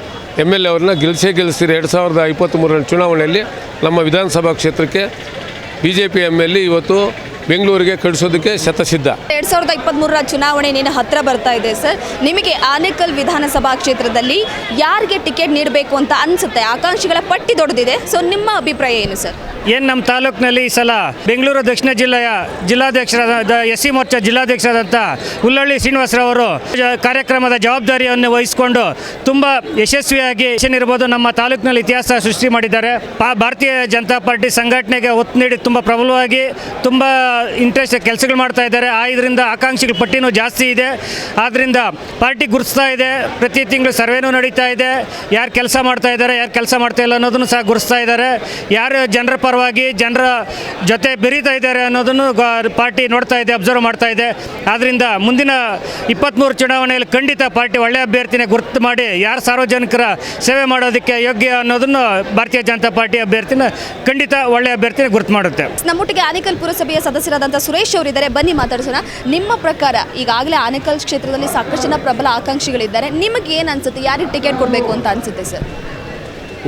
ಎಂ ಎಲ್ ಎ ಅವ್ರನ್ನ ಗೆಲ್ಸೇ ಗೆಲ್ಲಿಸ್ತೀರಿ ಎರಡು ಸಾವಿರದ ಇಪ್ಪತ್ತ್ಮೂರರ ಚುನಾವಣೆಯಲ್ಲಿ ನಮ್ಮ ವಿಧಾನಸಭಾ ಕ್ಷೇತ್ರಕ್ಕೆ B J P M L ಇವತ್ತು ಬೆಂಗಳೂರಿಗೆ ಕಳಿಸೋದಕ್ಕೆ ಶತಸಿದ್ಧ. ಎರಡ್ ಸಾವಿರದ ಇಪ್ಪತ್ತ್ಮೂರರ ಚುನಾವಣೆ ನಿನ್ನ ಹತ್ರ ಬರ್ತಾ ಇದೆ ಸರ್. ನಿಮಗೆ ಆನೇಕಲ್ ವಿಧಾನಸಭಾ ಕ್ಷೇತ್ರದಲ್ಲಿ ಯಾರಿಗೆ ಟಿಕೆಟ್ ನೀಡಬೇಕು ಅಂತ ಅನ್ಸುತ್ತೆ? ಆಕಾಂಕ್ಷಿಗಳ ಪಟ್ಟಿ ದೊಡ್ಡದಿದೆ ಸೊ ನಿಮ್ಮ ಅಭಿಪ್ರಾಯ ಏನು ಸರ್? ಏನು ನಮ್ಮ ತಾಲೂಕಿನಲ್ಲಿ ಈ ಸಲ ಬೆಂಗಳೂರು ದಕ್ಷಿಣ ಜಿಲ್ಲೆಯ ಜಿಲ್ಲಾಧ್ಯಕ್ಷರಾದ ಎಸ್ ಸಿ ಮೋರ್ಚಾ ಜಿಲ್ಲಾಧ್ಯಕ್ಷರಾದಂಥ ಹುಲ್ಲಳ್ಳಿ ಶ್ರೀನಿವಾಸರವರು ಕಾರ್ಯಕ್ರಮದ ಜವಾಬ್ದಾರಿಯನ್ನು ವಹಿಸಿಕೊಂಡು ತುಂಬ ಯಶಸ್ವಿಯಾಗಿ ಇರ್ಬೋದು ನಮ್ಮ ತಾಲೂಕಿನಲ್ಲಿ ಇತಿಹಾಸ ಸೃಷ್ಟಿ ಮಾಡಿದ್ದಾರೆ. ಭಾರತೀಯ ಜನತಾ ಪಾರ್ಟಿ ಸಂಘಟನೆಗೆ ಒತ್ತು ನೀಡಿ ತುಂಬ ಪ್ರಬಲವಾಗಿ ತುಂಬ ಇಂಟ್ರೆಸ್ಟ್ ಕೆಲಸಗಳು ಮಾಡ್ತಾ ಇದ್ದಾರೆ. ಆ ಇದರಿಂದ ಆಕಾಂಕ್ಷಿಗಳ ಪಟ್ಟಿನೂ ಜಾಸ್ತಿ ಇದೆ. ಆದ್ದರಿಂದ ಪಾರ್ಟಿ ಗುರುತಿಸ್ತಾ ಇದೆ. ಪ್ರತಿ ತಿಂಗಳು ಸರ್ವೇನೂ ನಡೀತಾ ಇದೆ. ಯಾರು ಕೆಲಸ ಮಾಡ್ತಾ ಇದ್ದಾರೆ, ಯಾರು ಕೆಲಸ ಮಾಡ್ತಾ ಇಲ್ಲ ಅನ್ನೋದನ್ನು ಸಹ ಗುರುತಿಸ್ತಾ ಇದ್ದಾರೆ. ಯಾರು ಜನರ ಪರವಾಗಿ ಜನರ ಜೊತೆ ಬೆರೀತಾ ಇದ್ದಾರೆ ಅನ್ನೋದನ್ನು ಪಾರ್ಟಿ ನೋಡ್ತಾ ಇದೆ, ಅಬ್ಸರ್ವ್ ಮಾಡ್ತಾ ಇದೆ. ಆದ್ದರಿಂದ ಮುಂದಿನ ಇಪ್ಪತ್ತ್ಮೂರು ಚುನಾವಣೆಯಲ್ಲಿ ಖಂಡಿತ ಪಾರ್ಟಿ ಒಳ್ಳೆಯ ಅಭ್ಯರ್ಥಿನೇ ಗುರುತು ಮಾಡಿ ಯಾರು ಸಾರ್ವಜನಿಕರ ಸೇವೆ ಮಾಡೋದಕ್ಕೆ ಯೋಗ್ಯ ಅನ್ನೋದನ್ನು ಭಾರತೀಯ ಜನತಾ ಪಾರ್ಟಿ ಅಭ್ಯರ್ಥಿನ ಖಂಡಿತ ಒಳ್ಳೆಯ ಅಭ್ಯರ್ಥಿನ ಗುರುತು ಮಾಡುತ್ತೆ. ನಮ್ಮೊಟ್ಟಿಗೆ ಆದಿಕಲ್ ಪುರಸಭೆಯ ಸದಸ್ಯರಾದಂಥ ಸುರೇಶ್ ಅವರಿದ್ದಾರೆ. ಬನ್ನಿ ಮಾತಾಡ್ಸೋಣ. ನಿಮ್ಮ ಪ್ರಕಾರ ಈಗಾಗಲೇ ಆನೇಕಲ್ ಕ್ಷೇತ್ರದಲ್ಲಿ ಸಾಕಷ್ಟು ಜನ ಪ್ರಬಲ ಆಕಾಂಕ್ಷಿಗಳಿದ್ದಾರೆ. ನಿಮಗೆ ಏನು ಅನ್ಸುತ್ತೆ? ಯಾರಿಗೆ ಟಿಕೆಟ್ ಕೊಡಬೇಕು ಅಂತ ಅನ್ಸುತ್ತೆ ಸರ್?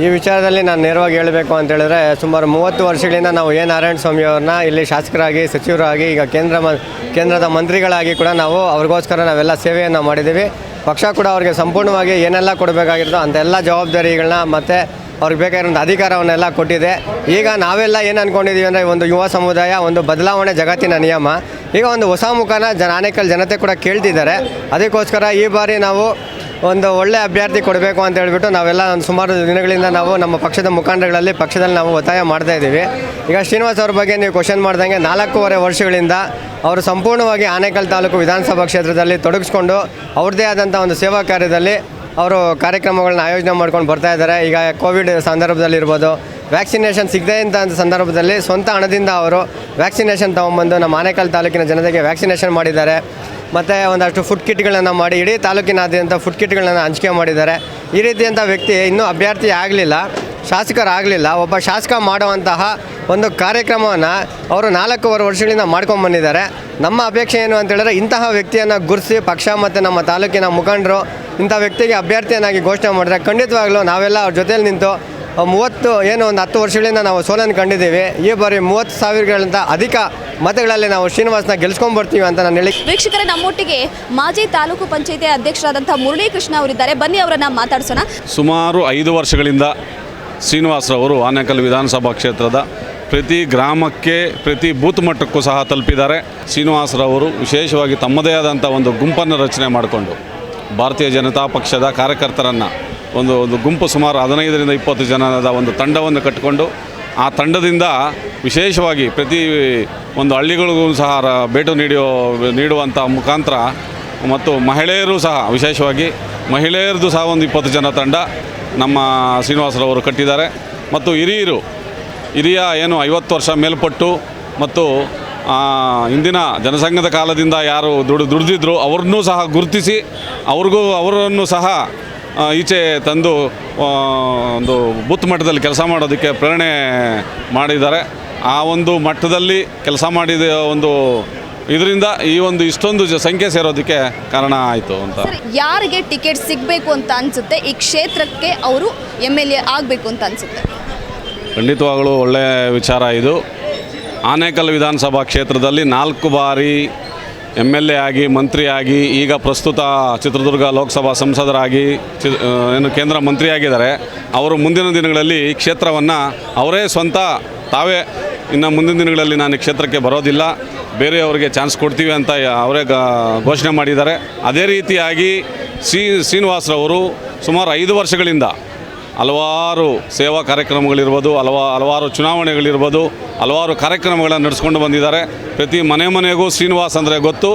ಈ ವಿಚಾರದಲ್ಲಿ ನಾನು ನೇರವಾಗಿ ಹೇಳಬೇಕು ಅಂತ ಹೇಳಿದ್ರೆ, ಸುಮಾರು ಮೂವತ್ತು ವರ್ಷಗಳಿಂದ ನಾವು ಎ. ನಾರಾಯಣ ಸ್ವಾಮಿ ಅವ್ರನ್ನ ಇಲ್ಲಿ ಶಾಸಕರಾಗಿ, ಸಚಿವರಾಗಿ, ಈಗ ಕೇಂದ್ರ ಮ, ಕೇಂದ್ರದ ಮಂತ್ರಿಗಳಾಗಿ ಕೂಡ ನಾವು ಅವ್ರಿಗೋಸ್ಕರ ನಾವೆಲ್ಲ ಸೇವೆಯನ್ನು ಮಾಡಿದ್ದೀವಿ. ಪಕ್ಷ ಕೂಡ ಅವ್ರಿಗೆ ಸಂಪೂರ್ಣವಾಗಿ ಏನೆಲ್ಲ ಕೊಡಬೇಕಾಗಿರ್ತೋ ಅಂತೆಲ್ಲ ಜವಾಬ್ದಾರಿಗಳನ್ನ ಮತ್ತು ಅವ್ರಿಗೆ ಬೇಕಾಗಿರೋಂಥ ಅಧಿಕಾರವನ್ನೆಲ್ಲ ಕೊಟ್ಟಿದೆ. ಈಗ ನಾವೆಲ್ಲ ಏನು ಅಂದ್ಕೊಂಡಿದ್ದೀವಿ ಅಂದರೆ ಒಂದು ಯುವ ಸಮುದಾಯ, ಒಂದು ಬದಲಾವಣೆ ಜಗತ್ತಿನ ನಿಯಮ. ಈಗ ಒಂದು ಹೊಸ ಮುಖನ ಜನ ಆನೇಕಲ್ ಜನತೆ ಕೂಡ ಕೇಳ್ತಿದ್ದಾರೆ. ಅದಕ್ಕೋಸ್ಕರ ಈ ಬಾರಿ ನಾವು ಒಂದು ಒಳ್ಳೆ ಅಭ್ಯರ್ಥಿ ಕೊಡಬೇಕು ಅಂತ ಹೇಳ್ಬಿಟ್ಟು ನಾವೆಲ್ಲ ಒಂದು ಸುಮಾರು ದಿನಗಳಿಂದ ನಾವು ನಮ್ಮ ಪಕ್ಷದ ಮುಖಂಡಗಳಲ್ಲಿ ಪಕ್ಷದಲ್ಲಿ ನಾವು ಒತ್ತಾಯ ಮಾಡ್ತಾ ಇದ್ದೀವಿ. ಈಗ ಶ್ರೀನಿವಾಸ್ ಅವ್ರ ಬಗ್ಗೆ ನೀವು ಕ್ವಶನ್ ಮಾಡ್ದಂಗೆ ನಾಲ್ಕೂವರೆ ವರ್ಷಗಳಿಂದ ಅವರು ಸಂಪೂರ್ಣವಾಗಿ ಆನೇಕಲ್ ತಾಲೂಕು ವಿಧಾನಸಭಾ ಕ್ಷೇತ್ರದಲ್ಲಿ ತೊಡಗಿಸ್ಕೊಂಡು ಅವ್ರದ್ದೇ ಆದಂಥ ಒಂದು ಸೇವಾ ಕಾರ್ಯದಲ್ಲಿ ಅವರು ಕಾರ್ಯಕ್ರಮಗಳನ್ನ ಆಯೋಜನೆ ಮಾಡ್ಕೊಂಡು ಬರ್ತಾ ಇದ್ದಾರೆ. ಈಗ ಕೋವಿಡ್ ಸಂದರ್ಭದಲ್ಲಿರ್ಬೋದು, ವ್ಯಾಕ್ಸಿನೇಷನ್ ಸಿಗದೆ ಅಂತ ಸಂದರ್ಭದಲ್ಲಿ ಸ್ವಂತ ಹಣದಿಂದ ಅವರು ವ್ಯಾಕ್ಸಿನೇಷನ್ ತೊಗೊಂಬಂದು ನಮ್ಮ ಆನೇಕಲ್ ತಾಲೂಕಿನ ಜನತೆಗೆ ವ್ಯಾಕ್ಸಿನೇಷನ್ ಮಾಡಿದ್ದಾರೆ. ಮತ್ತು ಒಂದಷ್ಟು ಫುಡ್ ಕಿಟ್ಗಳನ್ನು ಮಾಡಿ, ಇಡೀ ತಾಲೂಕಿನಾದ್ಯಂತ ಫುಡ್ ಕಿಟ್ಗಳನ್ನು ಹಂಚಿಕೆ ಮಾಡಿದ್ದಾರೆ. ಈ ರೀತಿಯಂಥ ವ್ಯಕ್ತಿ ಇನ್ನೂ ಅಭ್ಯರ್ಥಿ ಆಗಲಿಲ್ಲ, ಶಾಸಕರಾಗಲಿಲ್ಲ. ಒಬ್ಬ ಶಾಸಕ ಮಾಡುವಂತಹ ಒಂದು ಕಾರ್ಯಕ್ರಮವನ್ನು ಅವರು ನಾಲ್ಕೂವರೆ ವರ್ಷಗಳಿಂದ ಮಾಡ್ಕೊಂಡು ಬಂದಿದ್ದಾರೆ. ನಮ್ಮ ಅಪೇಕ್ಷೆ ಏನು ಅಂತ ಹೇಳಿದ್ರೆ, ಇಂತಹ ವ್ಯಕ್ತಿಯನ್ನು ಗುರುಸಿ ಪಕ್ಷ ಮತ್ತು ನಮ್ಮ ತಾಲೂಕಿನ ಮುಖಂಡರು ಇಂಥ ವ್ಯಕ್ತಿಗೆ ಅಭ್ಯರ್ಥಿಯನ್ನಾಗಿ ಘೋಷಣೆ ಮಾಡಿದ್ರೆ ಖಂಡಿತವಾಗ್ಲೂ ನಾವೆಲ್ಲ ಅವ್ರ ಜೊತೆಯಲ್ಲಿ ನಿಂತು ಮೂವತ್ತು, ಏನು ಒಂದು ಹತ್ತು ವರ್ಷಗಳಿಂದ ನಾವು ಸೋಲನ್ನು ಕಂಡಿದ್ದೀವಿ. ಈ ಬಾರಿ ಮೂವತ್ತು ಸಾವಿರಗಳಿಂದ ಅಧಿಕ ಮತಗಳಲ್ಲಿ ನಾವು ಶ್ರೀನಿವಾಸನ ಗೆಲ್ಸ್ಕೊಂಡ್ ಬರ್ತೀವಿ ಅಂತ ನಾನು ಹೇಳಿ ವೀಕ್ಷಕರೇ ನಮ್ಮೊಟ್ಟಿಗೆ ಮಾಜಿ ತಾಲೂಕು ಪಂಚಾಯತಿ ಅಧ್ಯಕ್ಷರಾದಂಥ ಮುರಳೀಕೃಷ್ಣ ಅವರಿದ್ದಾರೆ. ಬನ್ನಿ ಅವರನ್ನ ಮಾತಾಡ್ಸೋಣ. ಸುಮಾರು ಐದು ವರ್ಷಗಳಿಂದ ಶ್ರೀನಿವಾಸರವರು ಆನೇಕಲ್ ವಿಧಾನಸಭಾ ಕ್ಷೇತ್ರದ ಪ್ರತಿ ಗ್ರಾಮಕ್ಕೆ ಪ್ರತಿ ಬೂತ್ ಮಟ್ಟಕ್ಕೂ ಸಹ ತಲುಪಿದ್ದಾರೆ. ಶ್ರೀನಿವಾಸರವರು ವಿಶೇಷವಾಗಿ ತಮ್ಮದೇ ಆದಂಥ ಒಂದು ಗುಂಪನ್ನು ರಚನೆ ಮಾಡಿಕೊಂಡು ಭಾರತೀಯ ಜನತಾ ಪಕ್ಷದ ಕಾರ್ಯಕರ್ತರನ್ನು ಒಂದು ಒಂದು ಗುಂಪು ಸುಮಾರು ಹದಿನೈದರಿಂದ ಇಪ್ಪತ್ತು ಜನದ ಒಂದು ತಂಡವನ್ನು ಕಟ್ಟಿಕೊಂಡು ಆ ತಂಡದಿಂದ ವಿಶೇಷವಾಗಿ ಪ್ರತಿ ಒಂದು ಹಳ್ಳಿಗಳಿಗೂ ಸಹ ಭೇಟಿ ನೀಡುವ ನೀಡುವಂಥ ಮುಖಾಂತರ ಮತ್ತು ಮಹಿಳೆಯರು ಸಹ, ವಿಶೇಷವಾಗಿ ಮಹಿಳೆಯರದು ಸಹ ಒಂದು ಇಪ್ಪತ್ತು ಜನ ತಂಡ ನಮ್ಮ ಶ್ರೀನಿವಾಸರವರು ಕಟ್ಟಿದ್ದಾರೆ. ಮತ್ತು ಹಿರಿಯರು, ಹಿರಿಯ ಏನು ಐವತ್ತು ವರ್ಷ ಮೇಲ್ಪಟ್ಟು ಮತ್ತು ಇಂದಿನ ಜನಸಂಘದ ಕಾಲದಿಂದ ಯಾರು ದುಡಿ, ದುಡಿದಿದ್ರು, ಅವ್ರನ್ನೂ ಸಹ ಗುರುತಿಸಿ, ಅವ್ರಿಗೂ, ಅವರನ್ನು ಸಹ ಈಚೆ ತಂದು ಒಂದು ಬೂತ್ ಮಟ್ಟದಲ್ಲಿ ಕೆಲಸ ಮಾಡೋದಕ್ಕೆ ಪ್ರೇರಣೆ ಮಾಡಿದ್ದಾರೆ. ಆ ಒಂದು ಮಟ್ಟದಲ್ಲಿ ಕೆಲಸ ಮಾಡಿದ ಒಂದು ಇದರಿಂದ ಈ ಒಂದು ಇಷ್ಟೊಂದು ಜ- ಸಂಖ್ಯೆ ಸೇರೋದಕ್ಕೆ ಕಾರಣ ಆಯಿತು ಅಂತ. ಯಾರಿಗೆ ಟಿಕೆಟ್ ಸಿಗಬೇಕು ಅಂತ ಅನಿಸುತ್ತೆ? ಈ ಕ್ಷೇತ್ರಕ್ಕೆ ಅವರು ಎಂ ಎಲ್ ಎ ಆಗಬೇಕು ಅಂತ ಅನಿಸುತ್ತೆ. ಖಂಡಿತವಾಗಲೂ ಒಳ್ಳೆಯ ವಿಚಾರ ಇದು. ಆನೇಕಲ್ ವಿಧಾನಸಭಾ ಕ್ಷೇತ್ರದಲ್ಲಿ ನಾಲ್ಕು ಬಾರಿ ಎಂ ಎಲ್ ಎ ಆಗಿ ಮಂತ್ರಿಯಾಗಿ ಈಗ ಪ್ರಸ್ತುತ ಚಿತ್ರದುರ್ಗ ಲೋಕಸಭಾ ಸಂಸದರಾಗಿ, ಚಿ ಏನು ಕೇಂದ್ರ ಮಂತ್ರಿಯಾಗಿದ್ದಾರೆ ಅವರು ಮುಂದಿನ ದಿನಗಳಲ್ಲಿ ಈ ಕ್ಷೇತ್ರವನ್ನು ಅವರೇ ಸ್ವಂತ, ತಾವೇ ಇನ್ನು ಮುಂದಿನ ದಿನಗಳಲ್ಲಿ ನಾನು ಕ್ಷೇತ್ರಕ್ಕೆ ಬರೋದಿಲ್ಲ. ಬೇರೆಯವರಿಗೆ ಚಾನ್ಸ್ ಕೊಡ್ತೀವಿ ಅಂತ ಅವರೇ ಘೋಷಣೆ ಮಾಡಿದ್ದಾರೆ. ಅದೇ ರೀತಿಯಾಗಿ ಸಿ ಶ್ರೀನಿವಾಸ್ರವರು ಸುಮಾರು ಐದು ವರ್ಷಗಳಿಂದ ಹಲವಾರು ಸೇವಾ ಕಾರ್ಯಕ್ರಮಗಳಿರ್ಬೋದು, ಹಲವಾ, ಹಲವಾರು ಚುನಾವಣೆಗಳಿರ್ಬೋದು, ಹಲವಾರು ಕಾರ್ಯಕ್ರಮಗಳನ್ನು ನಡೆಸ್ಕೊಂಡು ಬಂದಿದ್ದಾರೆ. ಪ್ರತಿ ಮನೆ ಮನೆಗೂ ಶ್ರೀನಿವಾಸ್ ಅಂದರೆ ಗೊತ್ತು.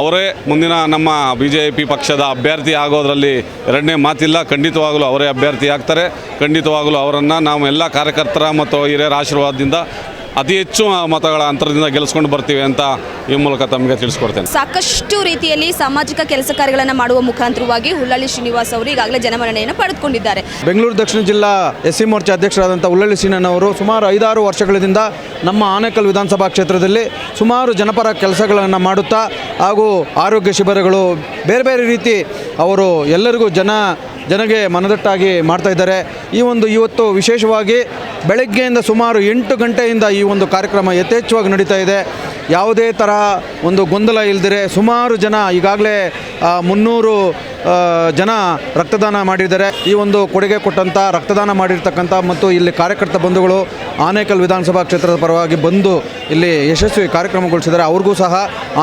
ಅವರೇ ಮುಂದಿನ ನಮ್ಮ ಬಿ ಜೆ ಪಿ ಪಕ್ಷದ ಅಭ್ಯರ್ಥಿ ಆಗೋದರಲ್ಲಿ ಎರಡನೇ ಮಾತಿಲ್ಲ. ಖಂಡಿತವಾಗಲೂ ಅವರೇ ಅಭ್ಯರ್ಥಿ ಆಗ್ತಾರೆ. ಖಂಡಿತವಾಗಲೂ ಅವರನ್ನು ನಾವು ಎಲ್ಲ ಕಾರ್ಯಕರ್ತರ ಮತ್ತು ಹಿರಿಯರ ಆಶೀರ್ವಾದದಿಂದ ಅತಿ ಹೆಚ್ಚು ಮತಗಳ ಅಂತರದಿಂದ ಗೆಲ್ಲಿಸ್ಕೊಂಡು ಬರ್ತೀವಿ ಅಂತ ಈ ಮೂಲಕ ತಮಗೆ ತಿಳಿಸ್ಕೊಡ್ತೇನೆ. ಸಾಕಷ್ಟು ರೀತಿಯಲ್ಲಿ ಸಾಮಾಜಿಕ ಕೆಲಸ ಕಾರ್ಯಗಳನ್ನು ಮಾಡುವ ಮುಖಾಂತರವಾಗಿ ಹುಲ್ಲಳ್ಳಿ ಶ್ರೀನಿವಾಸ್ ಅವರು ಈಗಾಗಲೇ ಜನಮನ್ನಣೆಯನ್ನು ಪಡೆದುಕೊಂಡಿದ್ದಾರೆ. ಬೆಂಗಳೂರು ದಕ್ಷಿಣ ಜಿಲ್ಲಾ ಎಸ್ ಸಿ ಮೋರ್ಚಾ ಅಧ್ಯಕ್ಷರಾದಂಥ ಉಳ್ಳಳ್ಳಿ ಅವರು ಸುಮಾರು ಐದಾರು ವರ್ಷಗಳಿಂದ ನಮ್ಮ ಆನೇಕಲ್ ವಿಧಾನಸಭಾ ಕ್ಷೇತ್ರದಲ್ಲಿ ಸುಮಾರು ಜನಪರ ಕೆಲಸಗಳನ್ನು ಮಾಡುತ್ತಾ ಹಾಗೂ ಆರೋಗ್ಯ ಶಿಬಿರಗಳು ಬೇರೆ ಬೇರೆ ರೀತಿ ಅವರು ಎಲ್ಲರಿಗೂ ಜನ ಜನಗೆ ಮನದಟ್ಟಾಗಿ ಮಾಡ್ತಾ ಇದ್ದಾರೆ. ಈ ಒಂದು ಇವತ್ತು ವಿಶೇಷವಾಗಿ ಬೆಳಗ್ಗೆಯಿಂದ ಸುಮಾರು ಎಂಟು ಗಂಟೆಯಿಂದ ಈ ಒಂದು ಕಾರ್ಯಕ್ರಮ ಯಥೇಚ್ಛವಾಗಿ ನಡೀತಾ ಇದೆ. ಯಾವುದೇ ತರಹ ಒಂದು ಗೊಂದಲ ಇಲ್ಲದಿರೆ ಸುಮಾರು ಜನ ಈಗಾಗಲೇ ಮುನ್ನೂರು ಜನ ರಕ್ತದಾನ ಮಾಡಿದ್ದಾರೆ. ಈ ಒಂದು ಕೊಡುಗೆ ಕೊಟ್ಟಂಥ ರಕ್ತದಾನ ಮಾಡಿರ್ತಕ್ಕಂಥ ಮತ್ತು ಇಲ್ಲಿ ಕಾರ್ಯಕರ್ತ ಬಂಧುಗಳು ಆನೇಕಲ್ ವಿಧಾನಸಭಾ ಕ್ಷೇತ್ರದ ಪರವಾಗಿ ಬಂದು ಇಲ್ಲಿ ಯಶಸ್ವಿ ಕಾರ್ಯಕ್ರಮಗೊಳಿಸಿದ್ದಾರೆ. ಅವ್ರಿಗೂ ಸಹ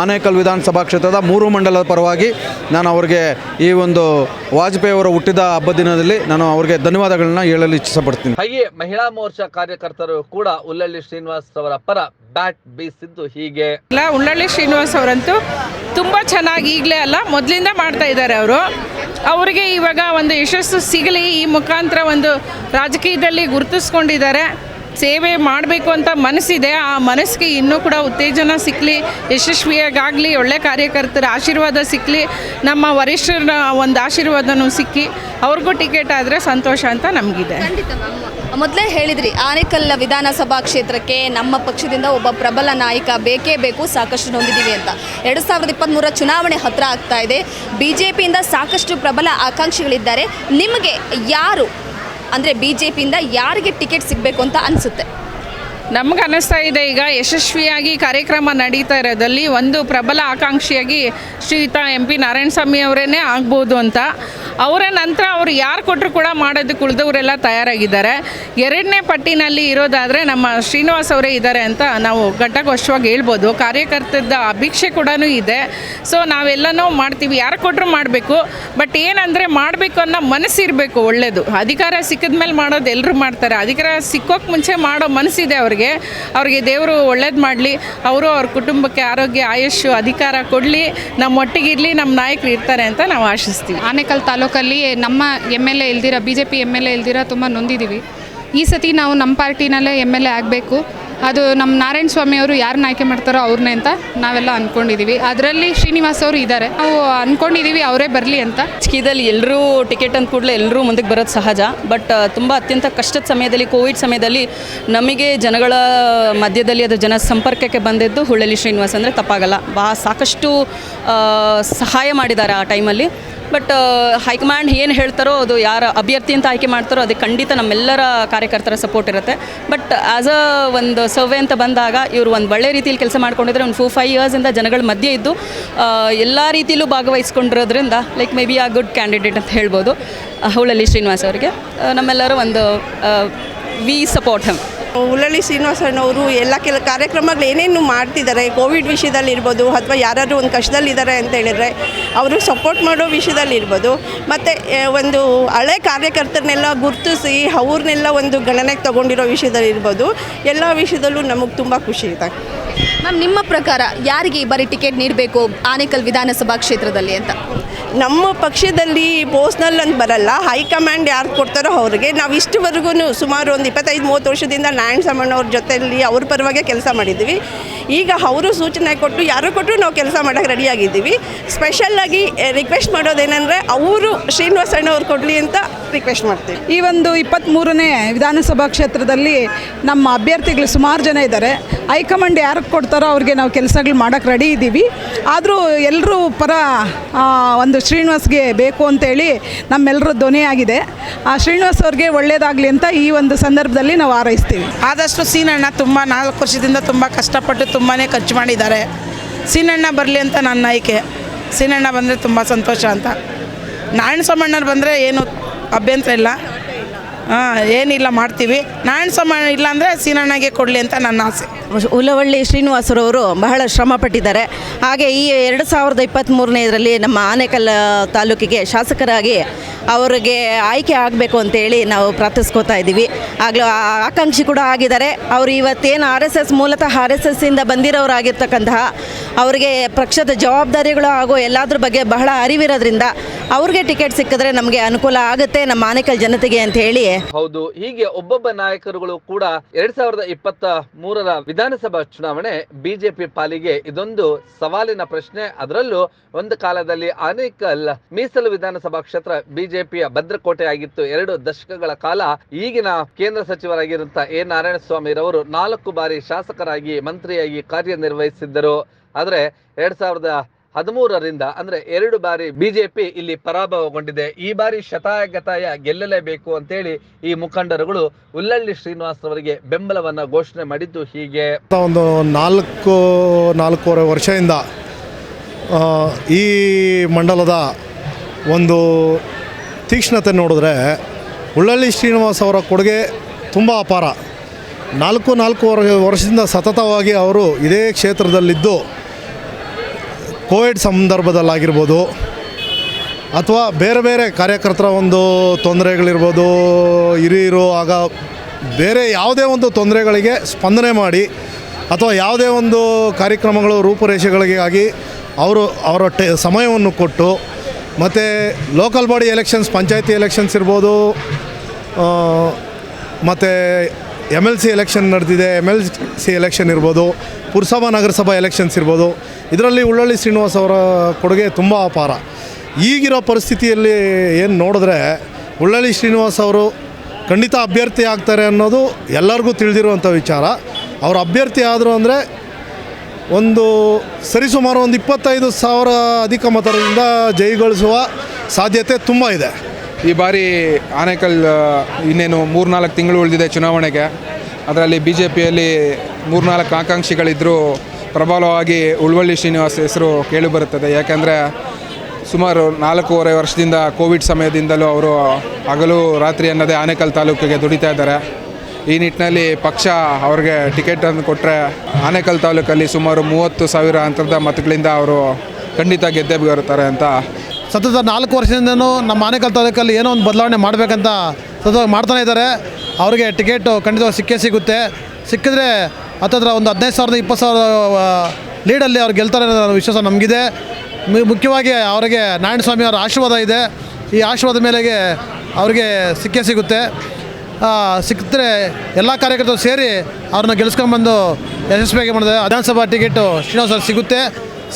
ಆನೇಕಲ್ ವಿಧಾನಸಭಾ ಕ್ಷೇತ್ರದ ಮೂರು ಮಂಡಲದ ಪರವಾಗಿ ನಾನು ಅವರಿಗೆ ಈ ಒಂದು ವಾಜಪೇಯಿ ಅವರ ಹುಟ್ಟಿದ ಹಬ್ಬ ದಿನದಲ್ಲಿ ನಾನು ಅವರಿಗೆ ಧನ್ಯವಾದಗಳನ್ನ ಹೇಳಲು ಇಚ್ಛಿಸಪಡ್ತೀನಿ ಹಾಗೆಯೇ ಮಹಿಳಾ ಮೋರ್ಚಾ ಕಾರ್ಯಕರ್ತರು ಕೂಡ ಉಲ್ಲಳ್ಳಿ ಶ್ರೀನಿವಾಸ್ ಅವರ ಪರ ಬ್ಯಾಟ್ ಬೀಸಿದ್ದು ಹೀಗೆ. ಇಲ್ಲ ಉಳ್ಳಳ್ಳಿ ಶ್ರೀನಿವಾಸ್ ಅವರಂತೂ ತುಂಬ ಚೆನ್ನಾಗಿ ಈಗಲೇ ಅಲ್ಲ ಮೊದಲಿಂದ ಮಾಡ್ತಾ ಇದ್ದಾರೆ ಅವರು. ಅವರಿಗೆ ಇವಾಗ ಒಂದು ಯಶಸ್ಸು ಸಿಗಲಿ ಈ ಮುಖಾಂತರ ಒಂದು ರಾಜಕೀಯದಲ್ಲಿ ಗುರುತಿಸ್ಕೊಂಡಿದ್ದಾರೆ. ಸೇವೆ ಮಾಡಬೇಕು ಅಂತ ಮನಸ್ಸಿದೆ. ಆ ಮನಸ್ಸಿಗೆ ಇನ್ನೂ ಕೂಡ ಉತ್ತೇಜನ ಸಿಕ್ಕಲಿ ಯಶಸ್ವಿಯಾಗಲಿ ಒಳ್ಳೆ ಕಾರ್ಯಕರ್ತರ ಆಶೀರ್ವಾದ ಸಿಕ್ಕಲಿ ನಮ್ಮ ವರಿಷ್ಠರ ಒಂದು ಆಶೀರ್ವಾದನೂ ಸಿಕ್ಕಿ ಅವ್ರಿಗೂ ಟಿಕೆಟ್ ಆದರೆ ಸಂತೋಷ ಅಂತ ನಮಗಿದೆ. ಮೊದಲೇ ಹೇಳಿದ್ರಿ ಆನೇಕಲ್ ವಿಧಾನಸಭಾ ಕ್ಷೇತ್ರಕ್ಕೆ ನಮ್ಮ ಪಕ್ಷದಿಂದ ಒಬ್ಬ ಪ್ರಬಲ ನಾಯಕ ಬೇಕೇ ಬೇಕು, ಸಾಕಷ್ಟು ನೊಂದಿದ್ದೀವಿ ಅಂತ. ಎರಡು ಸಾವಿರದ ಇಪ್ಪತ್ತ್ಮೂರ ಚುನಾವಣೆ ಹತ್ರ ಆಗ್ತಾ ಇದೆ. ಬಿ ಜೆ ಪಿಯಿಂದ ಸಾಕಷ್ಟು ಪ್ರಬಲ ಆಕಾಂಕ್ಷಿಗಳಿದ್ದಾರೆ. ನಿಮಗೆ ಯಾರು, ಅಂದರೆ ಬಿ ಜೆ ಪಿಯಿಂದ ಯಾರಿಗೆ ಟಿಕೆಟ್ ಸಿಗಬೇಕು ಅಂತ ಅನಿಸುತ್ತೆ? ನಮ್ಗೆ ಅನ್ನಿಸ್ತಾ ಇದೆ, ಈಗ ಯಶಸ್ವಿಯಾಗಿ ಕಾರ್ಯಕ್ರಮ ನಡೀತಾ ಇರೋದಲ್ಲಿ ಒಂದು ಪ್ರಬಲ ಆಕಾಂಕ್ಷಿಯಾಗಿ ಶ್ರೀಯುತ ಎಂ ಪಿ ನಾರಾಯಣಸ್ವಾಮಿ ಅವರೇ ಆಗ್ಬೋದು ಅಂತ. ಅವರ ನಂತರ ಅವರು ಯಾರು ಕೊಟ್ಟರು ಕೂಡ ಮಾಡೋದಕ್ಕೆ ಉಳಿದವರೆಲ್ಲ ತಯಾರಾಗಿದ್ದಾರೆ. ಎರಡನೇ ಪಟ್ಟಿನಲ್ಲಿ ಇರೋದಾದರೆ ನಮ್ಮ ಶ್ರೀನಿವಾಸ್ ಅವರೇ ಇದ್ದಾರೆ ಅಂತ ನಾವು ಘಟ್ಟಘೋಷವಾಗಿ ಹೇಳ್ಬೋದು. ಕಾರ್ಯಕರ್ತದ ಅಭಿಕ್ಷೆ ಕೂಡ ಇದೆ. ಸೊ ನಾವೆಲ್ಲನೂ ಮಾಡ್ತೀವಿ. ಯಾರು ಕೊಟ್ಟರು ಮಾಡಬೇಕು. ಬಟ್ ಏನಂದರೆ ಮಾಡಬೇಕು ಅನ್ನೋ ಮನಸ್ಸಿರಬೇಕು ಒಳ್ಳೆಯದು ಅಧಿಕಾರ ಸಿಕ್ಕಿದ ಮೇಲೆ ಮಾಡೋದು ಎಲ್ಲರೂ ಮಾಡ್ತಾರೆ. ಅಧಿಕಾರ ಸಿಕ್ಕೋಕೆ ಮುಂಚೆ ಮಾಡೋ ಮನಸ್ಸಿದೆ ಅವ್ರಿಗೆ. ಅವ್ರಿಗೆ ದೇವರು ಒಳ್ಳೇದು ಮಾಡಲಿ. ಅವರು ಅವ್ರ ಕುಟುಂಬಕ್ಕೆ ಆರೋಗ್ಯ, ಆಯುಷ್ಯು ಅಧಿಕಾರ ಕೊಡಲಿ. ನಮ್ಮ ಒಟ್ಟಿಗಿರಲಿ ನಮ್ಮ ನಾಯಕರು ಇರ್ತಾರೆ ಅಂತ ನಾವು ಆಶಿಸ್ತೀವಿ. ಆನೇಕಲ್ ತಾಲೂಕಲ್ಲಿ ನಮ್ಮ ಎಂ ಎಲ್ ಎ ಇಲ್ದಿರ, B J P M L A ಇಲ್ದಿರ ತುಂಬ ನೊಂದಿದ್ದೀವಿ ಈ ಸತಿ ನಾವು ನಮ್ಮ ಪಾರ್ಟಿನಲ್ಲೇ ಎಂ ಎಲ್ ಎ ಆಗಬೇಕು. ಅದು ನಮ್ಮ ನಾರಾಯಣ ಸ್ವಾಮಿ ಅವರು ಯಾರನ್ನ ಆಯ್ಕೆ ಮಾಡ್ತಾರೋ ಅವ್ರನ್ನೇ ಅಂತ ನಾವೆಲ್ಲ ಅಂದ್ಕೊಂಡಿದ್ದೀವಿ ಅದರಲ್ಲಿ ಶ್ರೀನಿವಾಸ್ ಅವರು ಇದ್ದಾರೆ ನಾವು ಅಂದ್ಕೊಂಡಿದ್ದೀವಿ ಅವರೇ ಬರಲಿ ಅಂತ. ಚಿಕಿದಲ್ಲಿ ಎಲ್ಲರೂ ಟಿಕೆಟ್ ಅಂತ ಕೂಡಲೇ ಎಲ್ಲರೂ ಮುಂದಕ್ಕೆ ಬರೋದು ಸಹಜ. ಬಟ್ ತುಂಬ ಅತ್ಯಂತ ಕಷ್ಟದ ಸಮಯದಲ್ಲಿ, ಕೋವಿಡ್ ಸಮಯದಲ್ಲಿ ನಮಗೆ ಜನಗಳ ಮಧ್ಯದಲ್ಲಿ ಅದು ಜನ ಸಂಪರ್ಕಕ್ಕೆ ಬಂದಿದ್ದು ಹುಳ್ಳಳ್ಳಿ ಶ್ರೀನಿವಾಸ್ ಅಂದರೆ ತಪ್ಪಾಗಲ್ಲ. ಬಾ, ಸಾಕಷ್ಟು ಸಹಾಯ ಮಾಡಿದ್ದಾರೆ ಆ ಟೈಮಲ್ಲಿ ಬಟ್ ಹೈಕಮಾಂಡ್ ಏನು ಹೇಳ್ತಾರೋ ಅದು ಯಾರ ಅಭ್ಯರ್ಥಿ ಅಂತ ಆಯ್ಕೆ ಮಾಡ್ತಾರೋ ಅದಕ್ಕೆ ಖಂಡಿತ ನಮ್ಮೆಲ್ಲರ ಕಾರ್ಯಕರ್ತರ ಸಪೋರ್ಟ್ ಇರುತ್ತೆ. ಬಟ್ ಆ್ಯಸ್ ಅ ಒಂದು ಸರ್ವೆ ಅಂತ ಬಂದಾಗ ಇವರು ಒಂದು ಒಳ್ಳೆ ರೀತಿಯಲ್ಲಿ ಕೆಲಸ ಮಾಡ್ಕೊಂಡಿದ್ರೆ ಒಂದು ಫೋರ್ ಫೈವ್ ಇಯರ್ಸಿಂದ ಜನಗಳ ಮಧ್ಯೆ ಇದ್ದು ಎಲ್ಲ ರೀತಿಯಲ್ಲೂ ಭಾಗವಹಿಸ್ಕೊಂಡಿರೋದ್ರಿಂದ like maybe a good candidate ಅಂತ ಹೇಳ್ಬೋದು. ಹೌಳಲ್ಲಿ ಶ್ರೀನಿವಾಸ್ ಅವರಿಗೆ. ನಮ್ಮೆಲ್ಲರೂ ಒಂದು ವಿ ಸಪೋರ್ಟ್ ಹೆಮ್ ಉಳ್ಳಳ್ಳಿ ಶ್ರೀನಿವಾಸನವರು ಎಲ್ಲ ಕೆಲ ಕಾರ್ಯಕ್ರಮಗಳು ಏನೇನು ಮಾಡ್ತಿದ್ದಾರೆ, ಕೋವಿಡ್ ವಿಷಯದಲ್ಲಿ ಇರ್ಬೋದು ಅಥವಾ ಯಾರಾದರೂ ಒಂದು ಕಷ್ಟದಲ್ಲಿದ್ದಾರೆ ಅಂತ ಹೇಳಿದರೆ ಅವರು ಸಪೋರ್ಟ್ ಮಾಡೋ ವಿಷಯದಲ್ಲಿ ಇರ್ಬೋದು. ಮತ್ತು ಒಂದು ಹಳೆ ಕಾರ್ಯಕರ್ತರನ್ನೆಲ್ಲ ಗುರುತಿಸಿ ಅವ್ರನ್ನೆಲ್ಲ ಒಂದು ಗಣನೆಗೆ ತಗೊಂಡಿರೋ ವಿಷಯದಲ್ಲಿ ಇರ್ಬೋದು. ಎಲ್ಲ ವಿಷಯದಲ್ಲೂ ನಮಗೆ ತುಂಬ ಖುಷಿ ಇದೆ. ಮ್ಯಾಮ್, ನಿಮ್ಮ ಪ್ರಕಾರ ಯಾರಿಗೆ ಈ ಬಾರಿ ಟಿಕೆಟ್ ನೀಡಬೇಕು ಆನೇಕಲ್ ವಿಧಾನಸಭಾ ಕ್ಷೇತ್ರದಲ್ಲಿ ಅಂತ? ನಮ್ಮ ಪಕ್ಷದಲ್ಲಿ ಪೋಸ್ನಲ್ ಅಂತ ಬರಲ್ಲ, ಹೈಕಮಾಂಡ್ ಯಾರು ಕೊಡ್ತಾರೋ ಅವ್ರಿಗೆ. ನಾವು ಇಷ್ಟುವರೆಗೂ ಸುಮಾರು ಒಂದು ಇಪ್ಪತ್ತೈದು, ಮೂವತ್ತು ವರ್ಷದಿಂದ ನಾರಾಯಣ ಸಾಮಣ್ಣವ್ರ ಜೊತೆಯಲ್ಲಿ ಅವ್ರ ಪರವಾಗಿ ಕೆಲಸ ಮಾಡಿದ್ದೀವಿ. ಈಗ ಅವರು ಸೂಚನೆ ಕೊಟ್ಟು ಯಾರು ಕೊಟ್ಟರು ನಾವು ಕೆಲಸ ಮಾಡೋಕ್ಕೆ ರೆಡಿಯಾಗಿದ್ದೀವಿ ಸ್ಪೆಷಲ್ಲಾಗಿ ರಿಕ್ವೆಸ್ಟ್ ಮಾಡೋದೇನೆಂದರೆ ಅವರು ಶ್ರೀನಿವಾಸ ಅಣ್ಣವ್ರು ಕೊಡಲಿ ಅಂತ ರಿಕ್ವೆಸ್ಟ್ ಮಾಡ್ತೀವಿ. ಈ ಒಂದು ಇಪ್ಪತ್ತ್ಮೂರನೇ ವಿಧಾನಸಭಾ ಕ್ಷೇತ್ರದಲ್ಲಿ ನಮ್ಮ ಅಭ್ಯರ್ಥಿಗಳು ಸುಮಾರು ಜನ ಇದ್ದಾರೆ. ಹೈಕಮಾಂಡ್ ಯಾರಿಗೆ ಕೊಡ್ತಾರೋ ಅವ್ರಿಗೆ ನಾವು ಕೆಲಸಗಳು ಮಾಡೋಕ್ಕೆ ರೆಡಿ ಇದ್ದೀವಿ ಆದರೂ ಎಲ್ಲರೂ ಪರ ಒಂದು ಶ್ರೀನಿವಾಸ್ಗೆ ಬೇಕು ಅಂತೇಳಿ ನಮ್ಮೆಲ್ಲರ ಧ್ವನಿಯಾಗಿದೆ ಆ ಶ್ರೀನಿವಾಸ್ ಅವ್ರಿಗೆ ಒಳ್ಳೆಯದಾಗಲಿ ಅಂತ ಈ ಒಂದು ಸಂದರ್ಭದಲ್ಲಿ ನಾವು ಹಾರೈಸ್ತೀವಿ. ಆದಷ್ಟು ಸೀನಣ್ಣ ತುಂಬ ನಾಲ್ಕು ವರ್ಷದಿಂದ ತುಂಬ ಕಷ್ಟಪಟ್ಟು ತುಂಬಾ ಖರ್ಚು ಮಾಡಿದ್ದಾರೆ. ಸೀನಣ್ಣ ಬರಲಿ ಅಂತ ನನ್ನ ಆಯ್ಕೆ ಸೀನಣ್ಣ ಬಂದರೆ ತುಂಬ ಸಂತೋಷ ಅಂತ. ನಾರಾಯಣ ಸೋಮಣ್ಣರು ಬಂದರೆ ಏನು ಅಭ್ಯಂತರ ಇಲ್ಲ. ಹಾಂ ಏನಿಲ್ಲ ಮಾಡ್ತೀವಿ. ನಾನು ಸಮ ಇಲ್ಲ ಅಂದರೆ ಸೀನಣ್ಣಗೆ ಕೊಡಲಿ ಅಂತ ನನ್ನ ಆಸೆ. ಉಲವಳ್ಳಿ ಶ್ರೀನಿವಾಸರವರು ಬಹಳ ಶ್ರಮ ಪಟ್ಟಿದ್ದಾರೆ. ಹಾಗೆ ಈ ಎರಡು ಸಾವಿರದ ಇಪ್ಪತ್ತ್ಮೂರನೇ ಇದರಲ್ಲಿ ನಮ್ಮ ಆನೇಕಲ್ ತಾಲೂಕಿಗೆ ಶಾಸಕರಾಗಿ ಅವರಿಗೆ ಆಯ್ಕೆ ಆಗಬೇಕು ಅಂತೇಳಿ ನಾವು ಪ್ರಾರ್ಥಿಸ್ಕೋತಾ ಇದ್ದೀವಿ. ಆಗಲೂ ಆಕಾಂಕ್ಷಿ ಕೂಡ ಆಗಿದ್ದಾರೆ. ಅವರು ಇವತ್ತೇನು ಆರ್ ಎಸ್ ಎಸ್ ಮೂಲತಃ ಆರ್ ಎಸ್ ಎಸ್ಸಿಂದ ಬಂದಿರೋರಾಗಿರ್ತಕ್ಕಂತಹ ಅವರಿಗೆ ಪಕ್ಷದ ಜವಾಬ್ದಾರಿಗಳು ಹಾಗೂ ಎಲ್ಲದ್ರ ಬಗ್ಗೆ ಬಹಳ ಅರಿವಿರೋದ್ರಿಂದ ಅವ್ರಿಗೆ ಟಿಕೆಟ್ ಸಿಕ್ಕಿದ್ರೆ ನಮಗೆ ಅನುಕೂಲ ಆಗುತ್ತೆ ನಮ್ಮ ಆನೇಕಲ್ ಜನತೆಗೆ ಅಂತ ಹೇಳಿ ಹೌದು, ಹೀಗೆ ಒಬ್ಬೊಬ್ಬ ನಾಯಕರುಗಳು ಕೂಡ ಎರಡ್ ಸಾವಿರದ ಇಪ್ಪತ್ತ ಮೂರರ ವಿಧಾನಸಭಾ ಚುನಾವಣೆ ಬಿಜೆಪಿ ಪಾಲಿಗೆ ಇದೊಂದು ಸವಾಲಿನ ಪ್ರಶ್ನೆ. ಅದರಲ್ಲೂ ಒಂದು ಕಾಲದಲ್ಲಿ ಆನೇಕಲ್ ಮೀಸಲು ವಿಧಾನಸಭಾ ಕ್ಷೇತ್ರ ಬಿಜೆಪಿಯ ಭದ್ರಕೋಟೆ ಆಗಿತ್ತು. ಎರಡು ದಶಕಗಳ ಕಾಲ ಈಗಿನ ಕೇಂದ್ರ ಸಚಿವರಾಗಿರುವಂತಹ ಎ. ನಾರಾಯಣ ಸ್ವಾಮಿರವರು ನಾಲ್ಕು ಬಾರಿ ಶಾಸಕರಾಗಿ, ಮಂತ್ರಿಯಾಗಿ ಕಾರ್ಯನಿರ್ವಹಿಸಿದ್ದರು. ಆದರೆ ಎರಡ್ ಸಾವಿರದ ಹದಿಮೂರರಿಂದ ಅಂದ್ರೆ ಎರಡು ಬಾರಿ ಬಿಜೆಪಿ ಇಲ್ಲಿ ಪರಾಭವಗೊಂಡಿದೆ. ಈ ಬಾರಿ ಶತಾಯಗತಾಯ ಗೆಲ್ಲಲೇಬೇಕು ಅಂತೇಳಿ ಈ ಮುಖಂಡರುಗಳು ಉಲ್ಲಳ್ಳಿ ಶ್ರೀನಿವಾಸ್ ಬೆಂಬಲವನ್ನ ಘೋಷಣೆ ಮಾಡಿದ್ದು ಹೀಗೆ. ಒಂದು ನಾಲ್ಕು, ನಾಲ್ಕೂವರೆ ವರ್ಷದಿಂದ ಈ ಮಂಡಲದ ಒಂದು ತೀಕ್ಷ್ಣತೆ ನೋಡಿದ್ರೆ ಉಳ್ಳಳ್ಳಿ ಶ್ರೀನಿವಾಸ್ ಅವರ ಕೊಡುಗೆ ತುಂಬ ಅಪಾರ. ನಾಲ್ಕು, ನಾಲ್ಕೂವರೆ ವರ್ಷದಿಂದ ಸತತವಾಗಿ ಅವರು ಇದೇ ಕ್ಷೇತ್ರದಲ್ಲಿದ್ದು ಕೋವಿಡ್ ಸಂದರ್ಭದಲ್ಲಾಗಿರ್ಬೋದು ಅಥವಾ ಬೇರೆ ಬೇರೆ ಕಾರ್ಯಕರ್ತರ ಒಂದು ತೊಂದರೆಗಳಿರ್ಬೋದು ಹಿರಿಯರು ಆಗ ಬೇರೆ ಯಾವುದೇ ಒಂದು ತೊಂದರೆಗಳಿಗೆ ಸ್ಪಂದನೆ ಮಾಡಿ ಅಥವಾ ಯಾವುದೇ ಒಂದು ಕಾರ್ಯಕ್ರಮಗಳು ರೂಪುರೇಷೆಗಳಿಗಾಗಿ ಅವರು ಅವರ ಟೆ ಸಮಯವನ್ನು ಕೊಟ್ಟು ಮತ್ತು ಲೋಕಲ್ ಬಾಡಿ ಎಲೆಕ್ಷನ್ಸ್, ಪಂಚಾಯತಿ ಎಲೆಕ್ಷನ್ಸ್ ಇರ್ಬೋದು ಮತ್ತು ಎಂ ಎಲ್ ಸಿ ಎಲೆಕ್ಷನ್ ನಡೆದಿದೆ ಎಂ ಎಲ್ ಸಿ ಎಲೆಕ್ಷನ್ ಇರ್ಬೋದು, ಪುರಸಭಾ ನಗರಸಭಾ ಎಲೆಕ್ಷನ್ಸ್ ಇರ್ಬೋದು. ಇದರಲ್ಲಿ ಉಳ್ಳಳ್ಳಿ ಶ್ರೀನಿವಾಸ್ ಅವರ ಕೊಡುಗೆ ತುಂಬ ಅಪಾರ. ಈಗಿರೋ ಪರಿಸ್ಥಿತಿಯಲ್ಲಿ ಏನು ನೋಡಿದ್ರೆ ಉಳ್ಳಳ್ಳಿ ಶ್ರೀನಿವಾಸ್ ಅವರು ಖಂಡಿತ ಅಭ್ಯರ್ಥಿ ಆಗ್ತಾರೆ ಅನ್ನೋದು ಎಲ್ಲರಿಗೂ ತಿಳಿದಿರುವಂಥ ವಿಚಾರ. ಅವರು ಅಭ್ಯರ್ಥಿ ಆದರು ಅಂದರೆ ಒಂದು ಸರಿಸುಮಾರು ಒಂದು ಇಪ್ಪತ್ತೈದು ಸಾವಿರ ಅಧಿಕ ಮತದಿಂದ ಜಯಗಳಿಸುವ ಸಾಧ್ಯತೆ ತುಂಬ ಇದೆ. ಈ ಬಾರಿ ಆನೇಕಲ್ ಇನ್ನೇನು ಮೂರ್ನಾಲ್ಕು ತಿಂಗಳು ಉಳಿದಿದೆ ಚುನಾವಣೆಗೆ. ಅದರಲ್ಲಿ ಬಿ ಜೆ ಪಿಯಲ್ಲಿ ಮೂರ್ನಾಲ್ಕು ಆಕಾಂಕ್ಷಿಗಳಿದ್ದರೂ ಪ್ರಬಲವಾಗಿ ಉಳ್ವಳ್ಳಿ ಶ್ರೀನಿವಾಸ್ ಹೆಸರು ಕೇಳಿಬರುತ್ತದೆ ಯಾಕೆಂದರೆ ಸುಮಾರು ನಾಲ್ಕೂವರೆ ವರ್ಷದಿಂದ ಕೋವಿಡ್ ಸಮಯದಿಂದಲೂ ಅವರು ಹಗಲು ರಾತ್ರಿ ಅನ್ನೋದೇ ಆನೇಕಲ್ ತಾಲೂಕಿಗೆ ದುಡಿತಾ ಇದ್ದಾರೆ. ಈ ನಿಟ್ಟಿನಲ್ಲಿ ಪಕ್ಷ ಅವ್ರಿಗೆ ಟಿಕೆಟನ್ನು ಕೊಟ್ಟರೆ ಆನೇಕಲ್ ತಾಲೂಕಲ್ಲಿ ಸುಮಾರು ಮೂವತ್ತು ಸಾವಿರ ಅಂತರದ ಮತಗಳಿಂದ ಅವರು ಖಂಡಿತ ಗೆದ್ದೇ ಬರುತ್ತಾರೆ ಅಂತ ಸತತ ನಾಲ್ಕು ವರ್ಷದಿಂದನೂ ನಮ್ಮ ಆನೇಕಲ್ ತಾಲೂಕಲ್ಲಿ ಏನೋ ಒಂದು ಬದಲಾವಣೆ ಮಾಡಬೇಕಂತ ಸತತವಾಗಿ ಮಾಡ್ತಾನೆ ಇದ್ದಾರೆ. ಅವರಿಗೆ ಟಿಕೆಟು ಖಂಡಿತವಾಗಿ ಸಿಕ್ಕೇ ಸಿಗುತ್ತೆ. ಸಿಕ್ಕಿದ್ರೆ ಹತ್ತತ್ರ ಒಂದು ಹದಿನೈದು ಸಾವಿರದ ಇಪ್ಪತ್ತು ಸಾವಿರ ಲೀಡಲ್ಲಿ ಅವ್ರು ಗೆಲ್ತಾರೆ ಅನ್ನೋ ವಿಶ್ವಾಸ ನಮಗಿದೆ. ಮುಖ್ಯವಾಗಿ ಅವರಿಗೆ ನಾರಾಯಣ ಸ್ವಾಮಿ ಅವರ ಆಶೀರ್ವಾದ ಇದೆ. ಈ ಆಶೀರ್ವಾದ ಮೇಲೆಗೆ ಅವರಿಗೆ ಸಿಕ್ಕೇ ಸಿಗುತ್ತೆ. ಸಿಕ್ಕಿದ್ರೆ ಎಲ್ಲ ಕಾರ್ಯಕರ್ತರು ಸೇರಿ ಅವ್ರನ್ನ ಗೆಲ್ಸ್ಕೊಂಬಂದು ಯಶಸ್ವಿಯಾಗಿ ಮಾಡಿದೆ ವಿಧಾನಸಭಾ ಟಿಕೆಟು ಶ್ರೀನಿವಾಸ ಸಿಗುತ್ತೆ.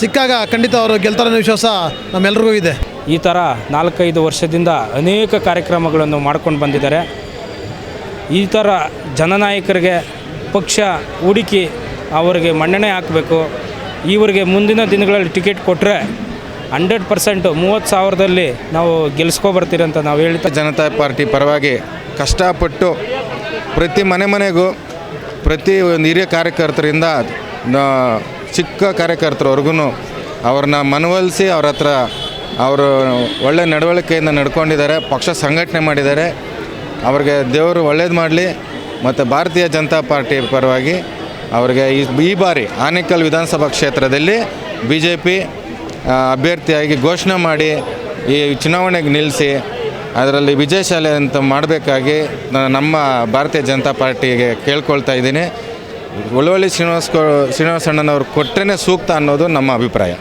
ಸಿಕ್ಕಾಗ ಖಂಡಿತ ಅವರು ಗೆಲ್ತಾರೆ ಅನ್ನೋ ವಿಶ್ವಾಸ ನಮ್ಮೆಲ್ರಿಗೂ ಇದೆ. ಈ ಥರ ನಾಲ್ಕೈದು ವರ್ಷದಿಂದ ಅನೇಕ ಕಾರ್ಯಕ್ರಮಗಳನ್ನು ಮಾಡ್ಕೊಂಡು ಬಂದಿದ್ದಾರೆ. ಈ ಥರ ಜನನಾಯಕರಿಗೆ ಪಕ್ಷ ಹುಡುಕಿ ಅವರಿಗೆ ಮನ್ನಣೆ ಹಾಕಬೇಕು. ಇವರಿಗೆ ಮುಂದಿನ ದಿನಗಳಲ್ಲಿ ಟಿಕೆಟ್ ಕೊಟ್ಟರೆ ಹಂಡ್ರೆಡ್ ಪರ್ಸೆಂಟು ಮೂವತ್ತು ಸಾವಿರದಲ್ಲಿ ನಾವು ಗೆಲ್ಸ್ಕೊಬರ್ತೀರಿ ಅಂತ ನಾವು ಹೇಳ್ತಾ ಜನತಾ ಪಾರ್ಟಿ ಪರವಾಗಿ ಕಷ್ಟಪಟ್ಟು ಪ್ರತಿ ಮನೆ ಮನೆಗೂ ಪ್ರತಿ ಒಂದು ಹಿರಿಯ ಕಾರ್ಯಕರ್ತರಿಂದ ಚಿಕ್ಕ ಕಾರ್ಯಕರ್ತರವರೆಗೂ ಅವ್ರನ್ನ ಮನವೊಲಿಸಿ ಅವ್ರ ಹತ್ರ ಅವರು ಒಳ್ಳೆ ನಡವಳಿಕೆಯಿಂದ ನಡ್ಕೊಂಡಿದ್ದಾರೆ, ಪಕ್ಷ ಸಂಘಟನೆ ಮಾಡಿದ್ದಾರೆ. ಅವ್ರಿಗೆ ದೇವರು ಒಳ್ಳೇದು ಮಾಡಲಿ ಮತ್ತು ಭಾರತೀಯ ಜನತಾ ಪಾರ್ಟಿ ಪರವಾಗಿ ಅವರಿಗೆ ಈ ಬಾರಿ ಆನೇಕಲ್ ವಿಧಾನಸಭಾ ಕ್ಷೇತ್ರದಲ್ಲಿ ಬಿ ಜೆ ಪಿ ಅಭ್ಯರ್ಥಿಯಾಗಿ ಘೋಷಣೆ ಮಾಡಿ ಈ ಚುನಾವಣೆಗೆ ನಿಲ್ಲಿಸಿ ಅದರಲ್ಲಿ ವಿಜಯಶಾಲೆ ಅಂತ ಮಾಡಬೇಕಾಗಿ ನಮ್ಮ ಭಾರತೀಯ ಜನತಾ ಪಾರ್ಟಿಗೆ ಕೇಳ್ಕೊಳ್ತಾ ಇದ್ದೀನಿ. ಒಳ್ಳೊಳ್ಳೆ ಶ್ರೀನಿವಾಸ್ ಶ್ರೀನಿವಾಸಣ್ಣನವ್ರು ಕೊಟ್ಟರೆ ಸೂಕ್ತ ಅನ್ನೋದು ನಮ್ಮ ಅಭಿಪ್ರಾಯ.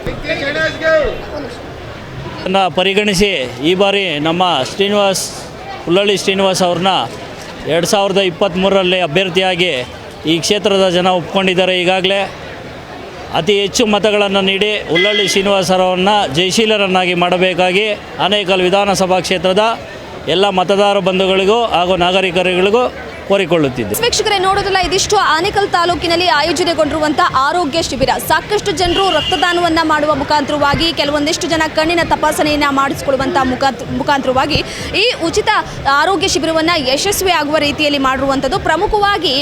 ಪರಿಗಣಿಸಿ ಈ ಬಾರಿ ನಮ್ಮ ಶ್ರೀನಿವಾಸ್, ಹುಲ್ಲಳ್ಳಿ ಶ್ರೀನಿವಾಸ್ ಅವ್ರನ್ನ ಎರಡು ಸಾವಿರದ ಇಪ್ಪತ್ತ್ಮೂರರಲ್ಲಿ ಅಭ್ಯರ್ಥಿಯಾಗಿ ಈ ಕ್ಷೇತ್ರದ ಜನ ಒಪ್ಕೊಂಡಿದ್ದಾರೆ. ಈಗಾಗಲೇ ಅತಿ ಹೆಚ್ಚು ಮತಗಳನ್ನು ನೀಡಿ ಹುಲ್ಲಳ್ಳಿ ಶ್ರೀನಿವಾಸರವನ್ನು ಜಯಶೀಲರನ್ನಾಗಿ ಮಾಡಬೇಕಾಗಿ ಆನೇಕಲ್ ವಿಧಾನಸಭಾ ಕ್ಷೇತ್ರದ ಎಲ್ಲ ಮತದಾರ ಬಂಧುಗಳಿಗೂ ಹಾಗೂ ನಾಗರಿಕರಿಗಳಿಗೂ ಕೋರಿಕೊಳ್ಳುತ್ತಿದ್ದೆ ವೀಕ್ಷಕರೇ, ನೋಡೋದಲ್ಲ, ಇದಿಷ್ಟು ಆನೇಕಲ್ ತಾಲೂಕಿನಲ್ಲಿ ಆಯೋಜನೆಗೊಂಡಿರುವಂತಹ ಆರೋಗ್ಯ ಶಿಬಿರ. ಸಾಕಷ್ಟು ಜನರು ರಕ್ತದಾನವನ್ನ ಮಾಡುವ ಮುಖಾಂತರವಾಗಿ ಕೆಲವೊಂದಿಷ್ಟು ಜನ ಕಣ್ಣಿನ ತಪಾಸಣೆಯನ್ನ ಮಾಡಿಸಿಕೊಳ್ಳುವಂತಹ ಮುಖಾಂತ, ಮುಖಾಂತರವಾಗಿ ಈ ಉಚಿತ ಆರೋಗ್ಯ ಶಿಬಿರವನ್ನ ಯಶಸ್ವಿ ಆಗುವ ರೀತಿಯಲ್ಲಿ ಮಾಡಿರುವಂಥದ್ದು. ಪ್ರಮುಖವಾಗಿ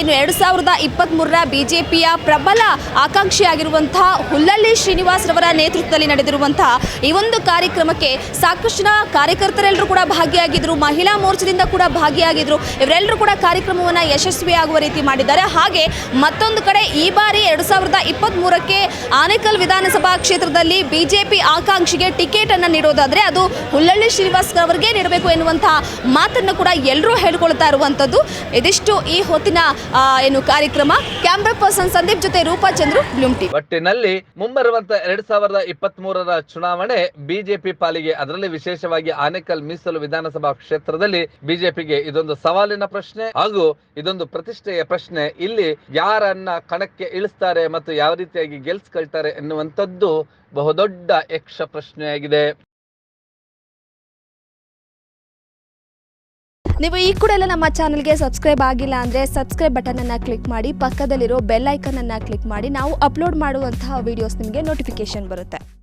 ಏನು ಎರಡು ಸಾವಿರದ ಇಪ್ಪತ್ತ್ ಮೂರರ ಬಿಜೆಪಿಯ ಪಿಯ ಪ್ರಬಲ ಆಕಾಂಕ್ಷಿಯಾಗಿರುವಂತಹ ಹುಲ್ಲಳ್ಳಿ ಶ್ರೀನಿವಾಸ್ ರವರ ನೇತೃತ್ವದಲ್ಲಿ ನಡೆದಿರುವಂತಹ ಈ ಒಂದು ಕಾರ್ಯಕ್ರಮಕ್ಕೆ ಸಾಕಷ್ಟು ಕಾರ್ಯಕರ್ತರೆಲ್ಲರೂ ಕೂಡ ಭಾಗಿಯಾಗಿದ್ರು, ಮಹಿಳಾ ಮೋರ್ಚಾದಿಂದ ಕೂಡ ಭಾಗಿಯಾಗಿದ್ರು. ಇವರೆಲ್ಲರೂ ಕೂಡ ಕಾರ್ಯಕ್ರಮವನ್ನು ಯಶಸ್ವಿಯಾಗುವ ರೀತಿ ಮಾಡಿದ್ದಾರೆ. ಹಾಗೆ ಮತ್ತೊಂದು ಕಡೆ ಈ ಬಾರಿ ಎರಡು ಸಾವಿರದ ಇಪ್ಪತ್ತ್ಮೂರಕ್ಕೆ ಆನೇಕಲ್ ವಿಧಾನಸಭಾ ಕ್ಷೇತ್ರದಲ್ಲಿ ಬಿಜೆಪಿ ಆಕಾಂಕ್ಷಿಗೆ ಟಿಕೆಟ್ ನೀಡೋದಾದರೆ ಅದು ಹುಲ್ಲಳ್ಳಿ ಶ್ರೀನಿವಾಸ್ ಅವರಿಗೆ ನೀಡಬೇಕು ಎನ್ನುವಂತಹ ಮಾತನ್ನು ಕೂಡ ಎಲ್ಲರೂ ಹೇಳ್ಕೊಳ್ತಾ ಇರುವಂಥದ್ದು. ಇದಿಷ್ಟು ಈ ಹೊತ್ತಿನ ಏನು ಕಾರ್ಯಕ್ರಮ. ಕ್ಯಾಮ್ರಾ ಪರ್ಸನ್ ಸಂದೀಪ್ ಜೊತೆ ರೂಪಾ ಚಂದ್ರು, ಬ್ಲೂಮ್ ಟಿ ಒಟ್ಟಿನಲ್ಲಿ ಮುಂಬರುವಂತ ಎರಡ್ ಸಾವಿರದ ಇಪ್ಪತ್ತ್ ಮೂರರ ಚುನಾವಣೆ ಬಿಜೆಪಿ ಪಾಲಿಗೆ ಅದರಲ್ಲಿ ವಿಶೇಷವಾಗಿ ಆನೇಕಲ್ ಮೀಸಲು ವಿಧಾನಸಭಾ ಕ್ಷೇತ್ರದಲ್ಲಿ ಬಿಜೆಪಿಗೆ ಇದೊಂದು ಸವಾಲಿನ ಪ್ರಶ್ನೆ ಹಾಗೂ ಇದೊಂದು ಪ್ರತಿಷ್ಠೆಯ ಪ್ರಶ್ನೆ. ಇಲ್ಲಿ ಯಾರನ್ನ ಕಣಕ್ಕೆ ಇಳಿಸ್ತಾರೆ ಮತ್ತು ಯಾವ ರೀತಿಯಾಗಿ ಗೆಲ್ಸ್ಕೊಳ್ತಾರೆ ಎನ್ನುವಂಥದ್ದು ಬಹುದೊಡ್ಡ ಯಕ್ಷ ಪ್ರಶ್ನೆಯಾಗಿದೆ. ನೀವು ಈ ಕೂಡ ಎಲ್ಲ ನಮ್ಮ ಚಾನಲ್ಗೆ ಸಬ್ಸ್ಕ್ರೈಬ್ ಆಗಿಲ್ಲ ಅಂದರೆ ಸಬ್ಸ್ಕ್ರೈಬ್ ಬಟನನ್ನು ಕ್ಲಿಕ್ ಮಾಡಿ, ಪಕ್ಕದಲ್ಲಿರೋ ಬೆಲ್ ಐಕನನ್ನು ಕ್ಲಿಕ್ ಮಾಡಿ. ನಾವು ಅಪ್ಲೋಡ್ ಮಾಡುವಂತಹ ವೀಡಿಯೋಸ್ ನಿಮಗೆ ನೋಟಿಫಿಕೇಶನ್ ಬರುತ್ತೆ.